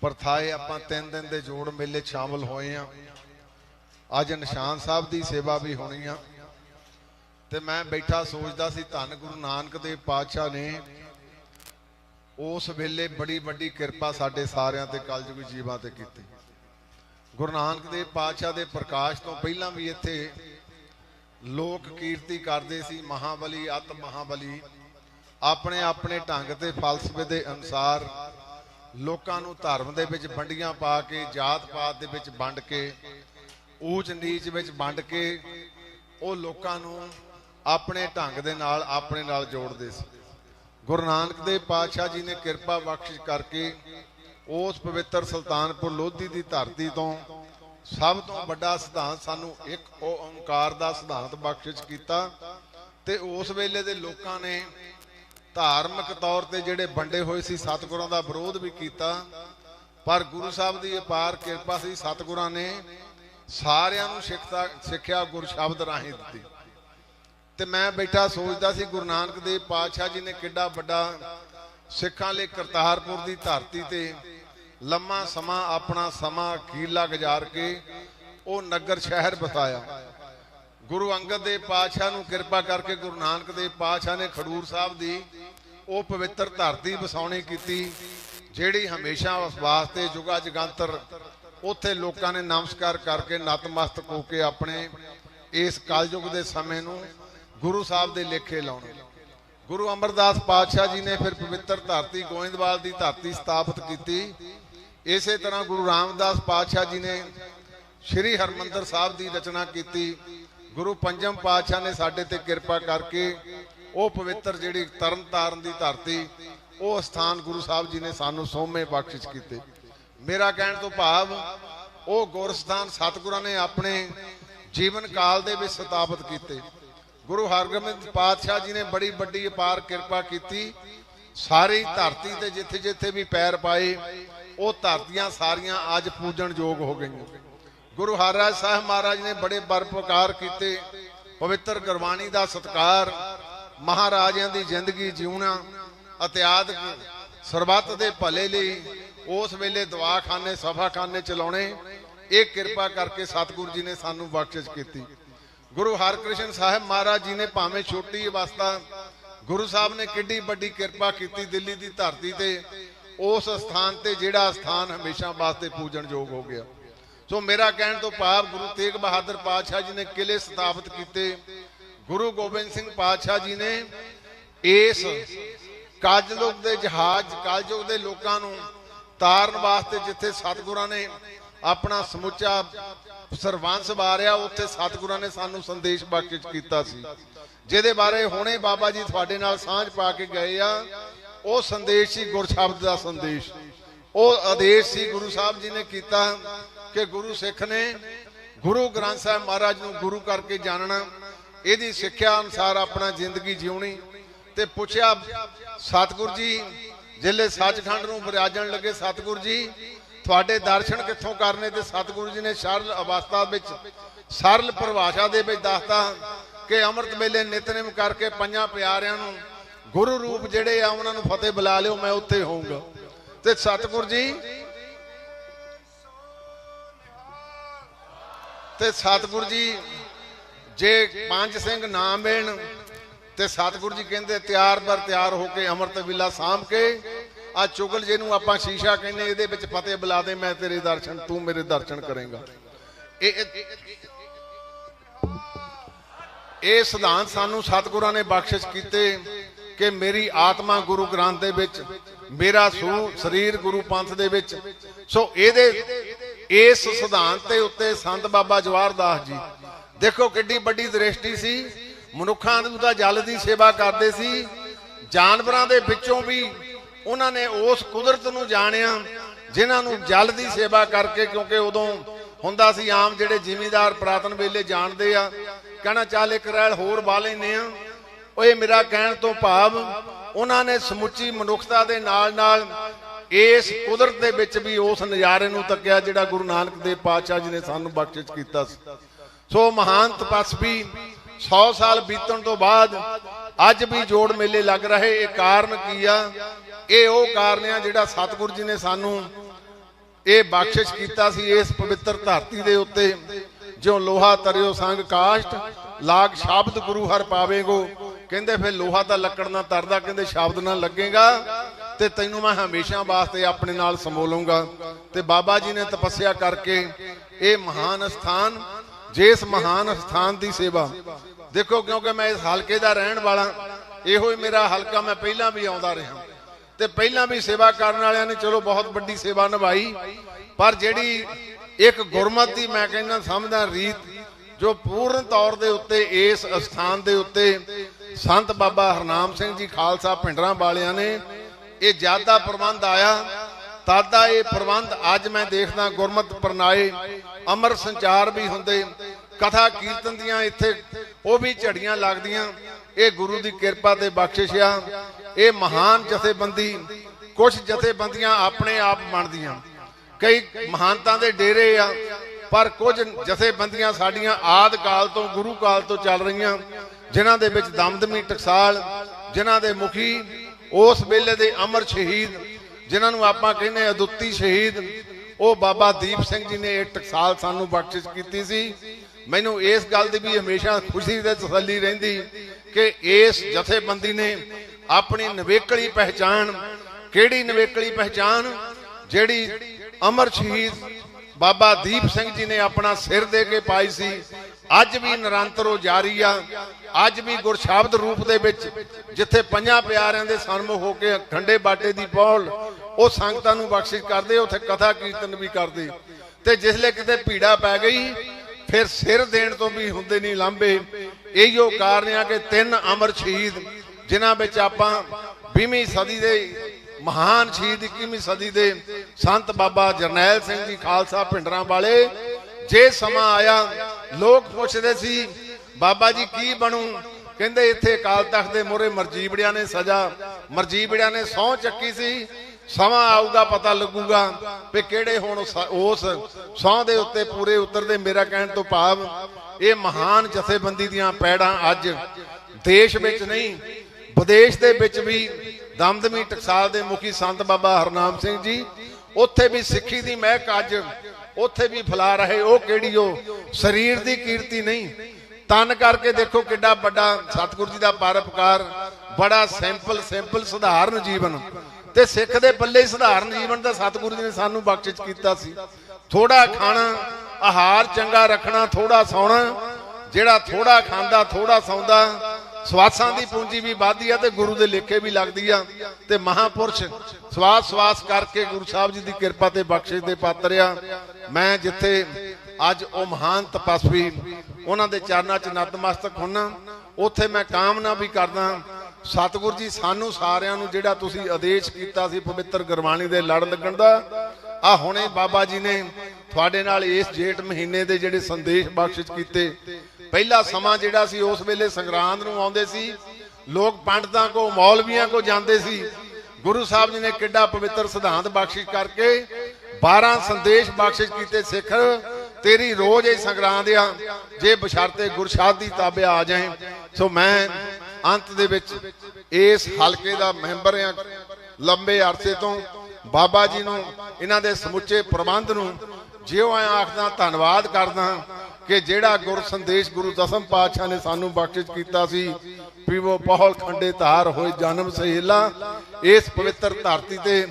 ਪਰਥਾਏ ਆਪਾਂ ਤਿੰਨ ਦਿਨ ਦੇ ਜੋੜ ਮੇਲੇ 'ਚ ਸ਼ਾਮਲ ਹੋਏ ਆ। ਅੱਜ ਨਿਸ਼ਾਨ ਸਾਹਿਬ ਦੀ ਸੇਵਾ ਵੀ ਹੋਣੀ ਆ। ਤੇ ਮੈਂ ਬੈਠਾ ਸੋਚਦਾ ਸੀ ਧੰਨ ਗੁਰੂ ਨਾਨਕ ਦੇਵ ਪਾਤਸ਼ਾਹ ਨੇ ਉਸ ਵੇਲੇ ਬੜੀ ਵੱਡੀ ਕਿਰਪਾ ਸਾਡੇ ਸਾਰਿਆਂ ਤੇ ਕਲਯੁਗੀ ਜੀਵਾਂ ਤੇ ਕੀਤੀ। ਗੁਰੂ ਨਾਨਕ ਦੇਵ ਪਾਤਸ਼ਾਹ ਦੇ ਪ੍ਰਕਾਸ਼ ਤੋਂ ਪਹਿਲਾਂ ਵੀ ਇੱਥੇ ਲੋਕ ਕੀਰਤੀ ਕਰਦੇ ਸੀ, ਮਹਾਬਲੀ, ਅਤ ਮਹਾਬਲੀ। ਆਪਣੇ ਆਪਣੇ ਢੰਗ ਤੇ ਫਲਸਫੇ ਦੇ ਅਨੁਸਾਰ ਲੋਕਾਂ ਨੂੰ ਧਰਮ ਦੇ ਵਿੱਚ ਵੰਡੀਆਂ ਪਾ ਕੇ, ਜਾਤ ਪਾਤ ਦੇ ਵਿੱਚ ਵੰਡ ਕੇ, ਊਚ ਨੀਚ ਵਿੱਚ ਵੰਡ ਕੇ, ਉਹ ਲੋਕਾਂ ਨੂੰ ਆਪਣੇ ਢੰਗ ਦੇ ਨਾਲ, ਆਪਣੇ ਨਾਲ ਜੋੜਦੇ ਸੀ। ਗੁਰੂ ਨਾਨਕ ਦੇਵ ਪਾਤਸ਼ਾਹ ਜੀ ਨੇ ਕਿਰਪਾ ਬਖਸ਼ਿਸ਼ ਕਰਕੇ ਉਸ ਪਵਿੱਤਰ ਸੁਲਤਾਨਪੁਰ ਲੋਧੀ ਦੀ ਧਰਤੀ ਤੋਂ ਸਭ ਤੋਂ ਵੱਡਾ ਸਿਧਾਂਤ ਸਾਨੂੰ ਇੱਕ ਓੰਕਾਰ ਦਾ ਸਿਧਾਂਤ ਬਖਸ਼ਿਸ਼ ਕੀਤਾ ਤੇ ਉਸ ਵੇਲੇ ਦੇ ਲੋਕਾਂ ਨੇ ਧਾਰਮਿਕ ਤੌਰ ਤੇ ਜਿਹੜੇ ਵੰਡੇ ਹੋਏ ਸੀ ਸਤਿਗੁਰਾਂ ਦਾ ਵਿਰੋਧ ਵੀ ਕੀਤਾ, ਪਰ ਗੁਰੂ ਸਾਹਿਬ ਦੀ ਅਪਾਰ ਕਿਰਪਾ ਸੀ ਸਤਿਗੁਰਾਂ ਨੇ ਸਾਰਿਆਂ ਨੂੰ ਸਿੱਖਤਾ, ਸਿੱਖਿਆ ਗੁਰ ਸ਼ਬਦ ਰਾਹੀਂ ਦਿੱਤੀ। ਤੇ ਮੈਂ ਬੈਠਾ ਸੋਚਦਾ ਸੀ ਗੁਰੂ ਨਾਨਕ ਦੇਵ ਪਾਤਸ਼ਾਹ ਜੀ ਨੇ ਕਿੱਡਾ ਵੱਡਾ ਸਿੱਖਾਂ ਲਈ ਕਰਤਾਰਪੁਰ ਦੀ ਧਰਤੀ ਤੇ ਲੰਮਾ ਸਮਾਂ ਆਪਣਾ ਸਮਾਂ ਅਖੀਰਲਾ ਗੁਜ਼ਾਰ ਕੇ ਉਹ ਨਗਰ ਸ਼ਹਿਰ ਬਸਾਇਆ ਗੁਰੂ ਅੰਗਦ ਦੇਵ ਪਾਤਸ਼ਾਹ ਨੂੰ ਕਿਰਪਾ ਕਰਕੇ ਗੁਰੂ ਨਾਨਕ ਦੇਵ ਪਾਤਸ਼ਾਹ ਨੇ ਖਡੂਰ ਸਾਹਿਬ ਦੀ ਉਹ ਪਵਿੱਤਰ ਧਰਤੀ ਵਸਾਉਣੀ ਕੀਤੀ, ਜਿਹੜੀ ਹਮੇਸ਼ਾ ਉਸ ਵਾਸਤੇ ਜੁਗਾ ਜਗੰਤਰ ਉੱਥੇ ਲੋਕਾਂ ਨੇ ਨਮਸਕਾਰ ਕਰਕੇ ਨਤਮਸਤਕ ਹੋ ਕੇ ਆਪਣੇ ਇਸ ਕਲਯੁਗ ਦੇ ਸਮੇਂ ਨੂੰ ਗੁਰੂ ਸਾਹਿਬ ਦੇ ਲੇਖੇ ਲਾਉਣੇ। ਗੁਰੂ ਅਮਰਦਾਸ ਪਾਤਸ਼ਾਹ ਜੀ ਨੇ ਫਿਰ ਪਵਿੱਤਰ ਧਰਤੀ ਗੋਇੰਦਵਾਲ ਦੀ ਧਰਤੀ ਸਥਾਪਿਤ ਕੀਤੀ। ਇਸੇ ਤਰ੍ਹਾਂ ਗੁਰੂ ਰਾਮਦਾਸ ਪਾਤਸ਼ਾਹ ਜੀ ਨੇ ਸ੍ਰੀ ਹਰਮੰਦਰ ਸਾਹਿਬ ਦੀ ਰਚਨਾ ਕੀਤੀ। ਗੁਰੂ ਪੰਜਮ ਪਾਤਸ਼ਾਹ ਨੇ ਸਾਡੇ ਤੇ ਕਿਰਪਾ ਕਰਕੇ ਉਹ ਪਵਿੱਤਰ ਜਿਹੜੀ ਤਰਨ ਤਾਰਨ ਦੀ ਧਰਤੀ, ਉਹ ਸਥਾਨ ਗੁਰੂ ਸਾਹਿਬ ਜੀ ਨੇ ਸਾਨੂੰ ਸੋਮੇ ਬਖਸ਼ਿਸ਼ ਕੀਤੇ। ਮੇਰਾ ਕਹਿਣ ਤੋਂ ਭਾਵ, ਉਹ ਗੁਰਸਥਾਨ ਸਤਿਗੁਰਾਂ ਨੇ ਆਪਣੇ ਜੀਵਨ ਕਾਲ ਦੇ ਵਿੱਚ ਸਥਾਪਿਤ ਕੀਤੇ। ਗੁਰੂ ਹਰਗੋਬਿੰਦ ਪਾਤਸ਼ਾਹ ਜੀ ਨੇ ਬੜੀ ਵੱਡੀ ਅਪਾਰ ਕਿਰਪਾ ਕੀਤੀ। ਸਾਰੀ ਧਰਤੀ ਤੇ ਜਿੱਥੇ ਜਿੱਥੇ ਵੀ ਪੈਰ ਪਾਏ, ਉਹ ਧਰਤੀਆਂ ਸਾਰੀਆਂ ਅੱਜ ਪੂਜਣ ਯੋਗ ਹੋ ਗਈਆਂ। ਗੁਰੂ ਹਰਰਾਜ ਸਾਹਿਬ ਮਹਾਰਾਜ ਨੇ ਬੜੇ ਬਰਪਕਾਰ ਕੀਤੇ। ਪਵਿੱਤਰ ਗੁਰਬਾਣੀ ਦਾ ਸਤਕਾਰ, ਮਹਾਰਾਜਿਆਂ ਦੀ ਜ਼ਿੰਦਗੀ ਜਿਉਣਾ ਇਤਿਆਦਿਕ ਸਰਬੱਤ ਦੇ ਭਲੇ ਲਈ ਉਸ ਵੇਲੇ ਦਵਾਖਾਨੇ ਸਫਾਖਾਨੇ ਚਲਾਉਣੇ, ਇਹ ਕਿਰਪਾ ਕਰਕੇ ਸਤਿਗੁਰੂ ਜੀ ਨੇ ਸਾਨੂੰ ਬਖਸ਼ਿਸ਼ ਕੀਤੀ। ਗੁਰੂ ਹਰਕ੍ਰਿਸ਼ਨ ਸਾਹਿਬ ਮਹਾਰਾਜ ਜੀ ਨੇ ਭਾਵੇਂ ਛੋਟੀ ਅਵਸਥਾ ਗੁਰੂ ਸਾਹਿਬ ਨੇ ਕਿੱਡੀ ਵੱਡੀ ਕਿਰਪਾ ਕੀਤੀ ਦਿੱਲੀ ਦੀ ਧਰਤੀ ਤੇ, ਉਸ ਸਥਾਨ ਤੇ ਜਿਹੜਾ ਸਥਾਨ ਹਮੇਸ਼ਾ ਵਾਸਤੇ ਪੂਜਣਯੋਗ ਹੋ ਗਿਆ। ਸੋ ਮੇਰਾ ਕਹਿਣ ਤੋਂ ਭਾਵ ਗੁਰੂ ਤੇਗ ਬਹਾਦਰ ਪਾਤਸ਼ਾਹ ਜੀ ਨੇ ਕਿਲੇ ਸਥਾਪਿਤ ਕੀਤੇ। ਗੁਰੂ ਗੋਬਿੰਦ ਸਿੰਘ ਪਾਤਸ਼ਾਹ ਜੀ ਨੇ ਇਸ ਕਾਜਲੋਕ ਦੇ ਜਹਾਜ਼ ਕਾਲਯੁਗ ਦੇ ਲੋਕਾਂ ਨੂੰ ਤਾਰਨ ਵਾਸਤੇ ਜਿੱਥੇ ਸਤਿਗੁਰਾਂ ਨੇ ਆਪਣਾ ਸਮੁੱਚਾ ਸਰਵੰਸ ਵਾਰਿਆ, ਉੱਥੇ ਸਤਿਗੁਰਾਂ ਨੇ ਸਾਨੂੰ ਸੰਦੇਸ਼ ਬਖਸ਼ਿਸ਼ ਕੀਤਾ ਸੀ। ਜਿਹਦੇ ਬਾਰੇ ਹੁਣੇ ਬਾਬਾ ਜੀ ਤੁਹਾਡੇ ਨਾਲ ਸਾਂਝ ਪਾ ਕੇ ਗਏ ਆ। ਉਹ ਸੰਦੇਸ਼ ਸੀ ਗੁਰ ਸ਼ਬਦ ਦਾ ਸੰਦੇਸ਼। ਉਹ ਆਦੇਸ਼ ਸੀ ਗੁਰੂ ਸਾਹਿਬ ਜੀ ਨੇ ਕੀਤਾ। ਕਿ ਗੁਰੂ ਸਿੱਖ ਨੇ ਗੁਰੂ ਗ੍ਰੰਥ ਸਾਹਿਬ ਮਹਾਰਾਜ ਨੂੰ ਗੁਰੂ ਕਰਕੇ ਜਾਣਨਾ, ਇਹਦੀ ਸਿੱਖਿਆ ਅਨੁਸਾਰ ਆਪਣਾ ਜ਼ਿੰਦਗੀ ਜਿਉਣੀ। ਤੇ ਪੁੱਛਿਆ, ਸਤਿਗੁਰ ਜੀ ਜਿੱਲੇ ਸੱਚਖੰਡ ਨੂੰ ਵਿਰਾਜਣ ਲੱਗੇ ਸਤਿਗੁਰ ਜੀ, ਤੁਹਾਡੇ ਦਰਸ਼ਨ ਕਿੱਥੋਂ ਕਰਨੇ? ਤੇ ਸਤਿਗੁਰੂ ਜੀ ਨੇ ਸਰਲ ਅਵਸਥਾ ਵਿੱਚ, ਸਰਲ ਪਰਿਭਾਸ਼ਾ ਦੇ ਵਿੱਚ ਦੱਸਤਾ ਕਿ ਅੰਮ੍ਰਿਤ ਵੇਲੇ ਨਿਤਨੇਮ ਕਰਕੇ ਪੰਜਾਂ ਪਿਆਰਿਆਂ ਨੂੰ ਗੁਰੂ ਰੂਪ ਜਿਹੜੇ ਆ, ਉਹਨਾਂ ਨੂੰ ਫਤਿਹ ਬੁਲਾ ਲਿਓ, ਮੈਂ ਉੱਥੇ ਹੋਊਂਗਾ। ਤੇ ਸਤਿਗੁਰ ਜੀ ਤੇ ਸਤਿਗੁਰ ਜੀ, ਜੇ ਪੰਜ ਸਿੰਘ ਨਾਮ ਮਿਲਣ, ਤੇ ਸਤਿਗੁਰ ਜੀ ਕਹਿੰਦੇ ਤਿਆਰ ਬਰ ਤਿਆਰ ਹੋ ਕੇ ਅੰਮ੍ਰਿਤ ਵੇਲਾ ਸਾਂਭ ਕੇ, ਆ ਚੁਗਲ ਜਿਹਨੂੰ ਆਪਾਂ ਸ਼ੀਸ਼ਾ ਕਹਿੰਦੇ, ਇਹਦੇ ਵਿੱਚ ਫਤਿਹ ਬੁਲਾ ਦੇ, ਮੈਂ ਤੇਰੇ ਦਰਸ਼ਨ, ਤੂੰ ਮੇਰੇ ਦਰਸ਼ਨ ਕਰੇਗਾ। ਇਹ- ਇਹ ਸਿਧਾਂਤ ਸਾਨੂੰ ਸਤਿਗੁਰਾਂ ਨੇ ਬਖਸ਼ਿਸ਼ ਕੀਤੇ ਕਿ ਮੇਰੀ ਆਤਮਾ ਗੁਰੂ ਗ੍ਰੰਥ ਦੇ ਵਿੱਚ, ਮੇਰਾ ਸੂ ਸਰੀਰ ਗੁਰੂ ਪੰਥ ਦੇ ਵਿੱਚ, ਸੋ ਇਹਦੇ ਇਸ ਸਿਧਾਂਤ ਦੇ ਉੱਤੇ ਸੰਤ ਬਾਬਾ ਜਵਾਹਰ ਦਾਸ ਜੀ। ਦੇਖੋ ਕਿੱਡੀ ਵੱਡੀ ਦ੍ਰਿਸ਼ਟੀ ਸੀ। ਮਨੁੱਖਾਂ ਨੂੰ ਤਾਂ ਜਲ ਦੀ ਸੇਵਾ ਕਰਦੇ ਸੀ। ਜਾਨਵਰਾਂ ਦੇ ਵਿੱਚੋਂ ਵੀ ਉਹਨਾਂ ਨੇ ਉਸ ਕੁਦਰਤ ਨੂੰ ਜਾਣਿਆ, ਜਿਨ੍ਹਾਂ ਨੂੰ ਜਲ ਦੀ ਸੇਵਾ ਕਰਕੇ ਕਿਉਂਕਿ ਉਦੋਂ ਹੁੰਦਾ ਸੀ ਆਮ ਜਿਹੜੇ ਜ਼ਿਮੀਂਦਾਰ ਪ੍ਰਾਤਨ ਵੇਲੇ ਜਾਣਦੇ ਆ, ਕਹਿਣਾ ਚੱਲ ਇੱਕ ਰੈਲ ਹੋਰ ਵਾ ਲੈਨੇ ਆ। ਉਹ ਇਹ ਮੇਰਾ ਕਹਿਣ ਤੋਂ ਭਾਵ ਉਹਨਾਂ ਨੇ ਸਮੁੱਚੀ ਮਨੁੱਖਤਾ ਦੇ ਨਾਲ ਨਾਲ ਇਸ ਕੁਦਰਤ ਦੇ ਵਿੱਚ ਵੀ ਉਸ ਨਜ਼ਾਰੇ ਨੂੰ ਤੱਕਿਆ ਜਿਹੜਾ ਗੁਰੂ ਨਾਨਕ ਦੇਵ ਪਾਤਸ਼ਾਹ ਜੀ ਨੇ ਸਾਨੂੰ ਬਖਸ਼ਿਸ਼ ਕੀਤਾ ਸੀ। ਸੋ ਮਹਾਨ ਤਪਸਵੀ 100 ਸਾਲ ਬੀਤਣ ਤੋਂ ਬਾਅਦ ਅੱਜ ਵੀ ਜੋੜ ਮੇਲੇ ਲੱਗ ਰਹੇ। ਇਹ ਕਾਰਨ ਕੀ ਆ? ਇਹ ਉਹ ਕਾਰਨ ਆ ਜਿਹੜਾ ਸਤਿਗੁਰੂ ਜੀ ਨੇ ਸਾਨੂੰ ਇਹ ਬਖਸ਼ਿਸ਼ ਕੀਤਾ ਸੀ ਇਸ ਪਵਿੱਤਰ ਧਰਤੀ ਦੇ ਉੱਤੇ। ਜਿਉ ਲੋਹਾ ਤਰਿਓ ਸੰਗ ਕਾਸ਼ਟ, ਲਾਗ ਸ਼ਬਦ ਗੁਰੂ ਹਰ ਪਾਵੇਗੋ। ਕਹਿੰਦੇ ਫਿਰ ਲੋਹਾ ਤਾਂ ਲੱਕੜ ਨਾਲ ਤਰਦਾ, ਕਹਿੰਦੇ ਸ਼ਬਦ ਨਾਲ ਲੱਗੇਗਾ। ਤੇ ਤੈਨੂੰ ਮੈਂ ਹਮੇਸ਼ਾ ਵਾਸਤੇ ਆਪਣੇ ਨਾਲ ਸਮੋ ਤੇ ਬਾਬਾ ਜੀ ਨੇ ਤਪੱਸਿਆ ਕਰਕੇ ਇਹ ਮਹਾਨ ਸਥਾਨ, ਜਿਸ ਮਹਾਨ ਸਥਾਨ ਦੀ ਸੇਵਾ। ਦੇਖੋ, ਕਿਉਂਕਿ ਮੈਂ ਇਸ ਹਲਕੇ ਦਾ ਰਹਿਣ ਵਾਲਾ, ਇਹੋ ਹੀ ਮੇਰਾ ਹਲਕਾ ਮੈਂ ਪਹਿਲਾਂ ਵੀ ਆਉਂਦਾ ਰਿਹਾ। ਤੇ ਪਹਿਲਾਂ ਵੀ ਸੇਵਾ ਕਰਨ ਵਾਲਿਆਂ ਨੇ ਚਲੋ ਬਹੁਤ ਵੱਡੀ ਸੇਵਾ ਨਿਭਾਈ, ਪਰ ਜਿਹੜੀ ਇੱਕ ਗੁਰਮਤ ਦੀ ਮੈਂ ਕਹਿੰਦਾ, ਸਮਝਦਾ ਰੀਤ, ਜੋ ਪੂਰਨ ਤੌਰ ਦੇ ਉੱਤੇ ਇਸ ਸਥਾਨ ਦੇ ਉੱਤੇ ਸੰਤ ਬਾਬਾ ਹਰਨਾਮ ਸਿੰਘ ਜੀ ਖਾਲਸਾ ਪਿੰਡਰਾਂ ਵਾਲਿਆਂ ਨੇ ਇਹ ਜ਼ਿਆਦਾ ਪ੍ਰਬੰਧ ਆਇਆ। ਤਾਦਾ ਇਹ ਪ੍ਰਬੰਧ ਅੱਜ ਮੈਂ ਦੇਖਦਾ ਗੁਰਮਤ ਪ੍ਰਣਾਏ। ਅਮਰ ਸੰਚਾਰ ਵੀ ਹੁੰਦੇ। ਕਥਾ ਕੀਰਤਨ ਦੀਆਂ ਇੱਥੇ ਉਹ ਵੀ ਝੜੀਆਂ ਲੱਗਦੀਆਂ। ਇਹ ਗੁਰੂ ਦੀ ਕਿਰਪਾ ਤੇ ਬਖਸ਼ਿਸ਼ ਆ। ਇਹ ਮਹਾਨ ਜਥੇਬੰਦੀ ਕੁਝ ਜਥੇਬੰਦੀਆਂ ਆਪਣੇ ਆਪ ਬਣਦੀਆਂ। ਕਈ ਮਹਾਨਤਾਂ ਦੇ ਡੇਰੇ ਆ, ਪਰ ਕੁਝ ਜਥੇਬੰਦੀਆਂ ਸਾਡੀਆਂ ਆਦ ਕਾਲ ਤੋਂ, ਗੁਰੂ ਕਾਲ ਤੋਂ ਚੱਲ ਰਹੀਆਂ, ਜਿਨ੍ਹਾਂ ਦੇ ਵਿੱਚ ਦਮਦਮੀ ਟਕਸਾਲ, ਜਿਨ੍ਹਾਂ ਦੇ ਮੁਖੀ ਉਸ ਵੇਲੇ ਦੇ ਅਮਰ ਸ਼ਹੀਦ, ਜਿਨ੍ਹਾਂ ਨੂੰ ਆਪਾਂ ਕਹਿੰਦੇ ਅਦੁੱਤੀ ਸ਼ਹੀਦ, ਉਹ ਬਾਬਾ ਦੀਪ ਸਿੰਘ ਜੀ ਨੇ ਇਹ ਟਕਸਾਲ ਸਾਨੂੰ ਬਖਸ਼ਿਸ਼ ਕੀਤੀ ਸੀ। ਮੈਨੂੰ ਇਸ ਗੱਲ ਦੀ ਵੀ ਹਮੇਸ਼ਾ ਖੁਸ਼ੀ ਤੇ ਤਸੱਲੀ ਰਹਿੰਦੀ ਕਿ ਇਸ ਜਥੇਬੰਦੀ ਨੇ ਆਪਣੀ ਨਵੇਕਲੀ ਪਹਿਚਾਨ ਕਿਹੜੀ ਨਵੇਕਲੀ ਪਹਿਚਾਨ ਜਿਹੜੀ ਅਮਰ ਸ਼ਹੀਦ ਬਾਬਾ ਦੀਪ ਸਿੰਘ ਜੀ ਨੇ ਆਪਣਾ ਸਿਰ ਦੇ ਕੇ ਪਾਈ ਸੀ। ਅੱਜ ਵੀ ਨਿਰੰਤਰ ਨਿਰੰਤਰੋ ਜਾਰੀ ਆ। ਅੱਜ ਵੀ ਗੁਰਸ਼ਬਦ ਰੂਪ ਦੇ ਵਿੱਚ ਜਿੱਥੇ ਪੰਜਾਂ ਪਿਆਰਿਆਂ ਦੇ ਸਨਮ ਹੋ ਕੇ ਖੰਡੇ ਬਾਟੇ ਦੀ ਪੌਲ ਉਹ ਸੰਗਤਾਂ ਨੂੰ ਬਖਸ਼ਿਸ਼ ਕਰਦੇ, ਉੱਥੇ ਕਥਾ ਕੀਰਤਨ ਵੀ ਕਰਦੇ। ਤੇ ਜਿਸਲੇ ਕਿਤੇ ਭੀੜਾ ਪੈ ਗਈ, ਫਿਰ ਸਿਰ ਦੇਣ ਤੋਂ ਵੀ ਹੁੰਦੇ ਨਹੀਂ ਲਾਂਬੇ ਇਹੀਓ ਕਾਰਨ ਆ ਕਿ ਤਿੰਨ ਅਮਰ ਸ਼ਹੀਦ, ਜਿਨ੍ਹਾਂ ਵਿੱਚ ਆਪਾਂ 20ਵੀਂ ਸਦੀ ਦੇ ਮਹਾਨ ਸ਼ਹੀਦ 21ਵੀਂ ਸਦੀ ਦੇ ਸੰਤ ਬਾਬਾ ਜਰਨੈਲ ਸਿੰਘ ਜੀ ਖਾਲਸਾ ਪਿੰਡਰਾਂ ਵਾਲੇ ਜੇ ਸਮਾਂ ਆਇਆ, ਲੋਕ ਪੁੱਛਦੇ ਸੀ ਬਾਬਾ ਜੀ ਕੀ ਬਣੂ? ਕਹਿੰਦੇ ਇੱਥੇ ਅਕਾਲ ਤਖਤ ਦੇ ਮੋਰੇ ਮਰਜੀਬੜਿਆਂ ਨੇ ਸਜ਼ਾ। ਮਰਜੀਬੜਿਆਂ ਨੇ ਸਹੁੰ ਚੱਕੀ ਸੀ। ਸਮਾਂ ਆਊਗਾ, ਪਤਾ ਲੱਗੂਗਾ ਵੀ ਕਿਹੜੇ ਹੁਣ ਉਸ- ਉਸ ਸਹੁੰ ਦੇ ਉੱਤੇ ਪੂਰੇ ਉਤਰਦੇ ਮੇਰਾ ਕਹਿਣ ਤੋਂ ਭਾਵ, ਇਹ ਮਹਾਨ ਜਥੇਬੰਦੀ ਦੀਆਂ ਪੈੜਾਂ ਅੱਜ ਦੇਸ਼ ਵਿੱਚ ਨਹੀਂ, ਵਿਦੇਸ਼ ਦੇ ਵਿੱਚ ਵੀ ਦਮਦਮੀ ਟਕਸਾਲ ਦੇ ਮੁਖੀ ਸੰਤ ਬਾਬਾ ਹਰਨਾਮ ਸਿੰਘ ਜੀ, ਉੱਥੇ ਵੀ ਸਿੱਖੀ ਦੀ ਮਹਿਕ ਅੱਜ, ਉੱਥੇ ਵੀ ਫੈਲਾ ਰਹੇ, ਉਹ ਕਿਹੜੀ ਉਹ? ਸਰੀਰ ਦੀ ਕੀਰਤੀ ਨਹੀਂ। ਤਨ ਕਰਕੇ ਦੇਖੋ ਕਿੱਡਾ ਵੱਡਾ ਸਤਿਗੁਰੂ ਜੀ ਦਾ ਪਰਉਪਕਾਰ, ਬੜਾ ਸਿੰਪਲ ਸਿੰਪਲ ਸਧਾਰਨ ਜੀਵਨ। ਤੇ ਸਿੱਖ ਦੇ ਪੱਲੇ ਹੀ ਸਧਾਰਨ ਜੀਵਨ ਦਾ ਸਤਿਗੁਰੂ ਜੀ ਨੇ ਸਾਨੂੰ ਬਖਸ਼ਿਸ਼ ਕੀਤਾ ਸੀ। ਥੋੜਾ ਖਾਣਾ, ਆਹਾਰ ਚੰਗਾ ਰੱਖਣਾ ਥੋੜਾ ਸੌਣਾ, ਜਿਹੜਾ ਥੋੜਾ ਖਾਂਦਾ ਥੋੜਾ ਸੌਂਦਾ, ਸਵਾਸਾਂ ਦੀ ਪੂੰਜੀ ਵੀ ਵੱਧਦੀ ਆ ਤੇ ਗੁਰੂ ਦੇ ਲੇਖੇ ਵੀ ਲੱਗਦੀ ਆ। ਤੇ ਮਹਾਪੁਰਸ਼ ਸਵਾਸ ਸਵਾਸ ਕਰਕੇ ਗੁਰੂ ਸਾਹਿਬ ਜੀ ਦੀ ਕਿਰਪਾ ਤੇ ਬਖਸ਼ਿਸ਼ ਦੇ ਪਾਤਰ ਆ। ਮੈਂ ਜਿੱਥੇ ਅੱਜ ਉਹ ਮਹਾਨ ਤਪਸਵੀ ਉਹਨਾਂ ਦੇ ਚਰਨਾਂ 'ਚ ਨਤਮਸਤਕ ਹੁੰਨਾ। ਉੱਥੇ ਮੈਂ ਕਾਮਨਾ ਵੀ ਕਰਦਾ ਸਤਿਗੁਰ ਜੀ, ਸਾਨੂੰ ਸਾਰਿਆਂ ਨੂੰ ਜਿਹੜਾ ਤੁਸੀਂ ਆਦੇਸ਼ ਕੀਤਾ ਸੀ ਪਵਿੱਤਰ ਗੁਰਬਾਣੀ ਦੇ ਲੜ ਲੱਗਣ ਦਾ ਆ ਹੁਣੇ ਬਾਬਾ ਜੀ ਨੇ ਤੁਹਾਡੇ ਨਾਲ ਇਸ ਜੇਠ ਮਹੀਨੇ ਦੇ ਜਿਹੜੇ ਸੰਦੇਸ਼ ਬਖਸ਼ਿਸ਼ ਕੀਤੇ। ਪਹਿਲਾ ਸਮਾਂ ਜਿਹੜਾ ਸੀ, ਉਸ ਵੇਲੇ ਸੰਗਰਾਂਦ ਨੂੰ ਆਉਂਦੇ ਸੀ। ਲੋਕ ਪੰਡਤਾਂ ਕੋ, ਮੌਲਵੀਆਂ ਕੋ ਜਾਂਦੇ ਸੀ। ਗੁਰੂ ਸਾਹਿਬ ਜੀ ਨੇ ਕਿੱਡਾ ਪਵਿੱਤਰ ਸਿਧਾਂਤ ਬਖਸ਼ਿਸ਼ ਕਰਕੇ 12 ਸੰਦੇਸ਼ ਬਖਸ਼ਿਸ਼ ਕੀਤੇ ਸਿੱਖ ਤੇਰੀ ਰੋਜ਼ ਇਹ ਸੰਗਰਾਂਦ ਆ, ਜੇ ਬਸ਼ਰਤੇ ਗੁਰਸ਼ਾਦ ਦੀ ਤਾਬੇ ਆ ਜਾਏ, ਸੋ ਮੈਂ ਅੰਤ ਦੇ ਵਿੱਚ ਇਸ ਹਲਕੇ ਦਾ ਮੈਂਬਰ ਆ, ਲੰਬੇ ਅਰਸੇ ਤੋਂ ਬਾਬਾ ਜੀ ਨੂੰ, ਇਹਨਾਂ ਦੇ ਸਮੁੱਚੇ ਪ੍ਰਬੰਧ ਨੂੰ, ਜਿਉਂ ਆ ਆਖਦਾ, ਧੰਨਵਾਦ ਕਰਦਾ ਕਿ ਜਿਹੜਾ ਗੁਰ ਸੰਦੇਸ਼ ਗੁਰੂ ਦਸਮ ਪਾਤਸ਼ਾਹ ਨੇ ਸਾਨੂੰ ਬਖਸ਼ਿਸ਼ ਕੀਤਾ ਸੀ, ਵੀ ਉਹ ਪਹਲ ਖੰਡੇ ਧਾਰ ਹੋਏ ਜਨਮ ਸਹੇਲਾ, ਇਸ ਪਵਿੱਤਰ ਧਰਤੀ ਤੇ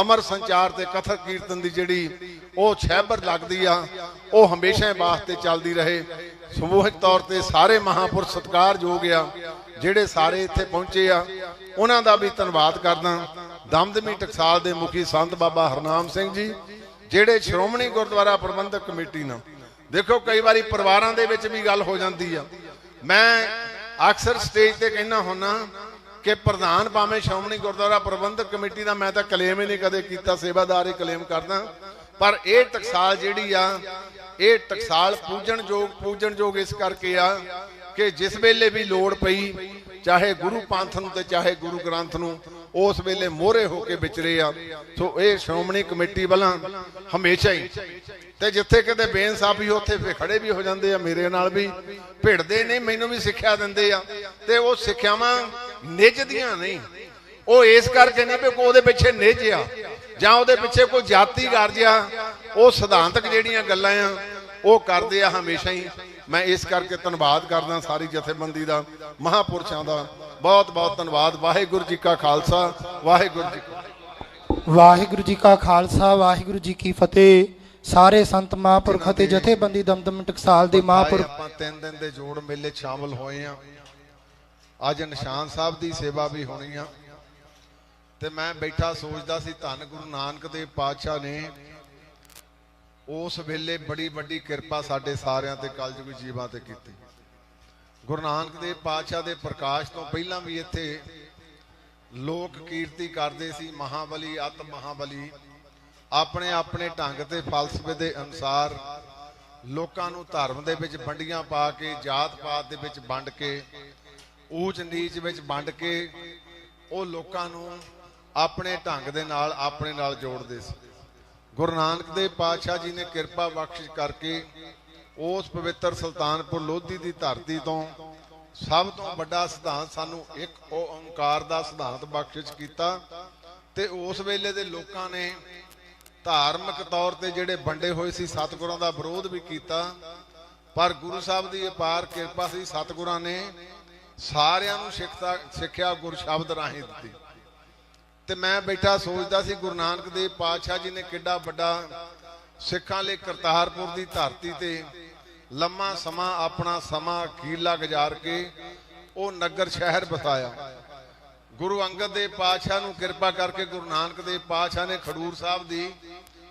ਅਮਰ ਸੰਚਾਰ ਤੇ ਕਥਕ ਕੀਰਤਨ ਦੀ ਜਿਹੜੀ ਉਹ ਛੈਬਰ ਲੱਗਦੀ ਆ ਉਹ ਹਮੇਸ਼ਾ ਵਾਸਤੇ ਚੱਲਦੀ ਰਹੇ। ਸਮੂਹਿਕ ਤੌਰ ਤੇ ਸਾਰੇ ਮਹਾਪੁਰਸ਼ ਸਤਿਕਾਰਯੋਗ ਆ, ਜਿਹੜੇ ਸਾਰੇ ਇੱਥੇ ਪਹੁੰਚੇ ਆ। ਉਹਨਾਂ ਦਾ ਵੀ ਧੰਨਵਾਦ ਕਰਦਾ। ਦਮਦਮੀ ਟਕਸਾਲ ਦੇ ਮੁਖੀ ਸੰਤ ਬਾਬਾ ਹਰਨਾਮ ਸਿੰਘ ਜੀ, ਜਿਹੜੇ ਸ਼੍ਰੋਮਣੀ ਗੁਰਦੁਆਰਾ ਪ੍ਰਬੰਧਕ ਕਮੇਟੀ ਨਾਲ। ਦੇਖੋ, ਕਈ ਵਾਰੀ ਪਰਿਵਾਰਾਂ ਦੇ ਵਿੱਚ ਵੀ ਗੱਲ ਹੋ ਜਾਂਦੀ ਆ। ਮੈਂ ਅਕਸਰ ਸਟੇਜ ਤੇ ਕਹਿਣਾ ਹੁੰਨਾ ਕਿ ਪ੍ਰਧਾਨ ਭਾਵੇਂ ਸ਼੍ਰੋਮਣੀ ਗੁਰਦੁਆਰਾ ਪ੍ਰਬੰਧਕ ਕਮੇਟੀ ਦਾ, ਮੈਂ ਤਾਂ ਕਲੇਮ ਹੀ ਨਹੀਂ ਕਦੇ ਕੀਤਾ, ਸੇਵਾਦਾਰ ਹੀ ਕਲੇਮ ਕਰਦਾ। ਪਰ ਇਹ ਟਕਸਾਲ ਜਿਹੜੀ ਆ ਇਹ ਟਕਸਾਲ ਪੂਜਣ ਜੋ ਪੂਜਣ ਯੋਗ ਇਸ ਕਰਕੇ ਆ ਕਿ ਜਿਸ ਵੇਲੇ ਵੀ ਲੋੜ ਪਈ, ਚਾਹੇ ਗੁਰੂ ਪੰਥ ਨੂੰ ਤੇ ਚਾਹੇ ਗੁਰੂ ਗ੍ਰੰਥ ਨੂੰ, ਉਸ ਵੇਲੇ ਮੋਹਰੇ ਹੋ ਕੇ ਵਿਚਰੇ ਆ। ਸੋ ਇਹ ਸ਼੍ਰੋਮਣੀ ਕਮੇਟੀ ਵੱਲੋਂ ਹਮੇਸ਼ਾ ਹੀ। ਤੇ ਜਿੱਥੇ ਕਿਤੇ ਬੇਇਨਸਾਫੀ, ਉੱਥੇ ਫੇ ਖੜੇ ਵੀ ਹੋ ਜਾਂਦੇ ਆ, ਮੇਰੇ ਨਾਲ ਵੀ। ਭਿੜਦੇ ਨੇ ਮੈਨੂੰ ਵੀ ਸਿੱਖਿਆ ਦਿੰਦੇ ਆ। ਤੇ ਉਹ ਸਿੱਖਿਆਵਾਂ ਨਿੱਜ ਦੀਆਂ ਨਹੀਂ। ਉਹ ਇਸ ਕਰਕੇ ਨਹੀਂ ਵੀ ਉਹਦੇ ਪਿੱਛੇ ਨਿੱਜ ਆ। ਜਾਂ ਉਹਦੇ ਪਿੱਛੇ ਕੋਈ ਜਾਤੀ ਗਰਜ ਆ। ਉਹ ਸਿਧਾਂਤਕ ਜਿਹੜੀਆਂ ਗੱਲਾਂ ਆ ਉਹ ਕਰਦੇ ਆ ਹਮੇਸ਼ਾ ਹੀ। ਮੈਂ ਇਸ ਕਰਕੇ ਧੰਨਵਾਦ ਕਰਦਾ ਸਾਰੀ ਜਥੇਬੰਦੀ ਦਾ ਮਹਾਪੁਰਸ਼ਾਂ ਦਾ। ਬਹੁਤ ਬਹੁਤ ਧੰਨਵਾਦ। ਵਾਹਿਗੁਰੂ ਜੀ ਕਾ ਖਾਲਸਾ ਵਾਹਿਗੁਰੂ ਜੀ। ਵਾਹਿਗੁਰੂ ਜੀ ਕਾ ਖਾਲਸਾ ਵਾਹਿਗੁਰੂ ਜੀ ਕੀ ਫਤਿਹ। ਸਾਰੇ ਸੰਤ ਮਹਾਂਪੁਰਖ ਅਤੇ ਜਥੇਬੰਦੀ ਦਮਦਮ ਟਕਸਾਲ ਦੇ ਮਹਾਂਪੁਰਖ ਆਪਾਂ ਤਿੰਨ ਦਿਨ ਦੇ ਜੋੜ ਮੇਲੇ ਸ਼ਾਮਲ ਹੋਏ ਆ। ਅੱਜ ਨਿਸ਼ਾਨ ਸਾਹਿਬ ਦੀ ਸੇਵਾ ਵੀ ਹੋਣੀ ਆ। ਤੇ ਮੈਂ ਬੈਠਾ ਸੋਚਦਾ ਸੀ ਧੰਨ ਗੁਰੂ ਨਾਨਕ ਦੇਵ ਪਾਤਸ਼ਾਹ ਨੇ ਉਸ ਵੇਲੇ ਬੜੀ ਵੱਡੀ ਕਿਰਪਾ ਸਾਡੇ ਸਾਰਿਆਂ ਤੇ, ਕਲਯੁਗੀ ਜੀਵਾਂ ਤੇ ਕੀਤੀ। ਗੁਰੂ ਨਾਨਕ ਦੇਵ ਪਾਤਸ਼ਾਹ ਦੇ ਪ੍ਰਕਾਸ਼ ਤੋਂ ਪਹਿਲਾਂ ਵੀ ਇੱਥੇ ਲੋਕ ਕੀਰਤੀ ਕਰਦੇ ਸੀ, ਮਹਾਬਲੀ, ਅਤ ਮਹਾਬਲੀ। ਆਪਣੇ ਆਪਣੇ ਢੰਗ ਤੇ, ਫਲਸਫੇ ਦੇ ਅਨੁਸਾਰ ਲੋਕਾਂ ਨੂੰ ਧਰਮ ਦੇ ਵਿੱਚ ਵੰਡੀਆਂ ਪਾ ਕੇ, ਜਾਤ ਪਾਤ ਦੇ ਵਿੱਚ ਵੰਡ ਕੇ, ਊਚ ਨੀਚ ਵਿੱਚ ਵੰਡ ਕੇ, ਉਹ ਲੋਕਾਂ ਨੂੰ ਆਪਣੇ ਢੰਗ ਦੇ ਨਾਲ, ਆਪਣੇ ਨਾਲ ਜੋੜਦੇ ਸੀ। ਗੁਰੂ ਨਾਨਕ ਦੇਵ ਪਾਤਸ਼ਾਹ ਜੀ ਨੇ ਕਿਰਪਾ ਬਖਸ਼ਿਸ਼ ਕਰਕੇ ਉਸ ਪਵਿੱਤਰ ਸੁਲਤਾਨਪੁਰ ਲੋਧੀ ਦੀ ਧਰਤੀ ਤੋਂ ਸਭ ਤੋਂ ਵੱਡਾ ਸਿਧਾਂਤ ਸਾਨੂੰ ਇੱਕ ਓੰਕਾਰ ਦਾ ਸਿਧਾਂਤ ਬਖਸ਼ਿਸ਼ ਕੀਤਾ ਤੇ ਉਸ ਵੇਲੇ ਦੇ ਲੋਕਾਂ ਨੇ ਧਾਰਮਿਕ ਤੌਰ ਤੇ ਜਿਹੜੇ ਵੰਡੇ ਹੋਏ ਸੀ ਸਤਿਗੁਰਾਂ ਦਾ ਵਿਰੋਧ ਵੀ ਕੀਤਾ, ਪਰ ਗੁਰੂ ਸਾਹਿਬ ਦੀ ਅਪਾਰ ਕਿਰਪਾ ਸੀ ਸਤਿਗੁਰਾਂ ਨੇ ਸਾਰਿਆਂ ਨੂੰ ਸਿੱਖਤਾ ਸਿੱਖਿਆ ਗੁਰ ਸ਼ਬਦ ਰਾਹੀਂ ਦਿੱਤੀ। ਤੇ ਮੈਂ ਬੈਠਾ ਸੋਚਦਾ ਸੀ ਗੁਰੂ ਨਾਨਕ ਦੇਵ ਪਾਤਸ਼ਾਹ ਜੀ ਨੇ ਕਿੱਡਾ ਵੱਡਾ ਸਿੱਖਾਂ ਲਈ ਕਰਤਾਰਪੁਰ ਦੀ ਧਰਤੀ ਤੇ ਲੰਮਾ ਸਮਾਂ ਆਪਣਾ ਸਮਾਂ ਅਖੀਰਲਾ ਗੁਜ਼ਾਰ ਕੇ ਉਹ ਨਗਰ ਸ਼ਹਿਰ ਬਸਾਇਆ ਗੁਰੂ ਅੰਗਦ ਦੇਵ ਪਾਤਸ਼ਾਹ ਨੂੰ ਕਿਰਪਾ ਕਰਕੇ ਗੁਰੂ ਨਾਨਕ ਦੇਵ ਪਾਤਸ਼ਾਹ ਨੇ ਖਡੂਰ ਸਾਹਿਬ ਦੀ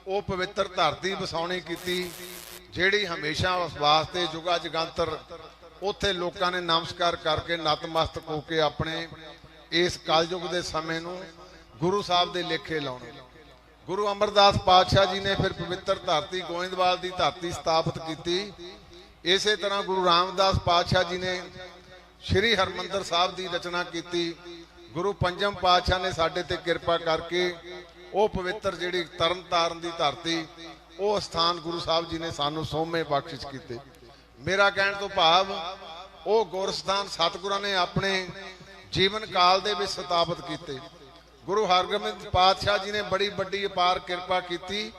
ਉਹ ਪਵਿੱਤਰ ਧਰਤੀ ਵਸਾਉਣੀ ਕੀਤੀ, ਜਿਹੜੀ ਹਮੇਸ਼ਾ ਉਸ ਵਾਸਤੇ ਜੁਗਾ ਜਗੰਤਰ ਉੱਥੇ ਲੋਕਾਂ ਨੇ ਨਮਸਕਾਰ ਕਰਕੇ ਨਤਮਸਤਕ ਹੋ ਕੇ ਆਪਣੇ ਇਸ ਕਲਯੁਗ ਦੇ ਸਮੇਂ ਨੂੰ ਗੁਰੂ ਸਾਹਿਬ ਦੇ ਲੇਖੇ ਲਾਉਣੇ। ਗੁਰੂ ਅਮਰਦਾਸ ਪਾਤਸ਼ਾਹ ਜੀ ਨੇ ਫਿਰ ਪਵਿੱਤਰ ਧਰਤੀ ਗੋਇੰਦਵਾਲ ਦੀ ਧਰਤੀ ਸਥਾਪਿਤ ਕੀਤੀ। ਇਸੇ ਤਰ੍ਹਾਂ ਗੁਰੂ ਰਾਮਦਾਸ ਪਾਤਸ਼ਾਹ ਜੀ ਨੇ ਸ਼੍ਰੀ ਹਰਮੰਦਰ ਸਾਹਿਬ ਦੀ ਰਚਨਾ ਕੀਤੀ। ਗੁਰੂ ਪੰਜਮ ਪਾਤਸ਼ਾਹ ਨੇ ਸਾਡੇ ਤੇ ਕਿਰਪਾ ਕਰਕੇ ਉਹ ਪਵਿੱਤਰ ਜਿਹੜੀ ਤਰਨ ਤਾਰਨ ਦੀ ਧਰਤੀ, ਉਹ ਸਥਾਨ ਗੁਰੂ ਸਾਹਿਬ ਜੀ ਨੇ ਸਾਨੂੰ ਸੋਮੇ ਬਖਸ਼ਿਸ਼ ਕੀਤੇ। ਮੇਰਾ ਕਹਿਣ ਤੋਂ ਭਾਵ, ਉਹ ਗੁਰਸਥਾਨ ਸਤਿਗੁਰਾਂ ਨੇ ਆਪਣੇ ਜੀਵਨ ਕਾਲ ਦੇ ਵਿੱਚ ਸਥਾਪਿਤ ਕੀਤੇ। ਗੁਰੂ ਹਰਗੋਬਿੰਦ ਪਾਤਸ਼ਾਹ ਜੀ ਨੇ ਬੜੀ ਵੱਡੀ ਅਪਾਰ ਕਿਰਪਾ ਕੀਤੀ।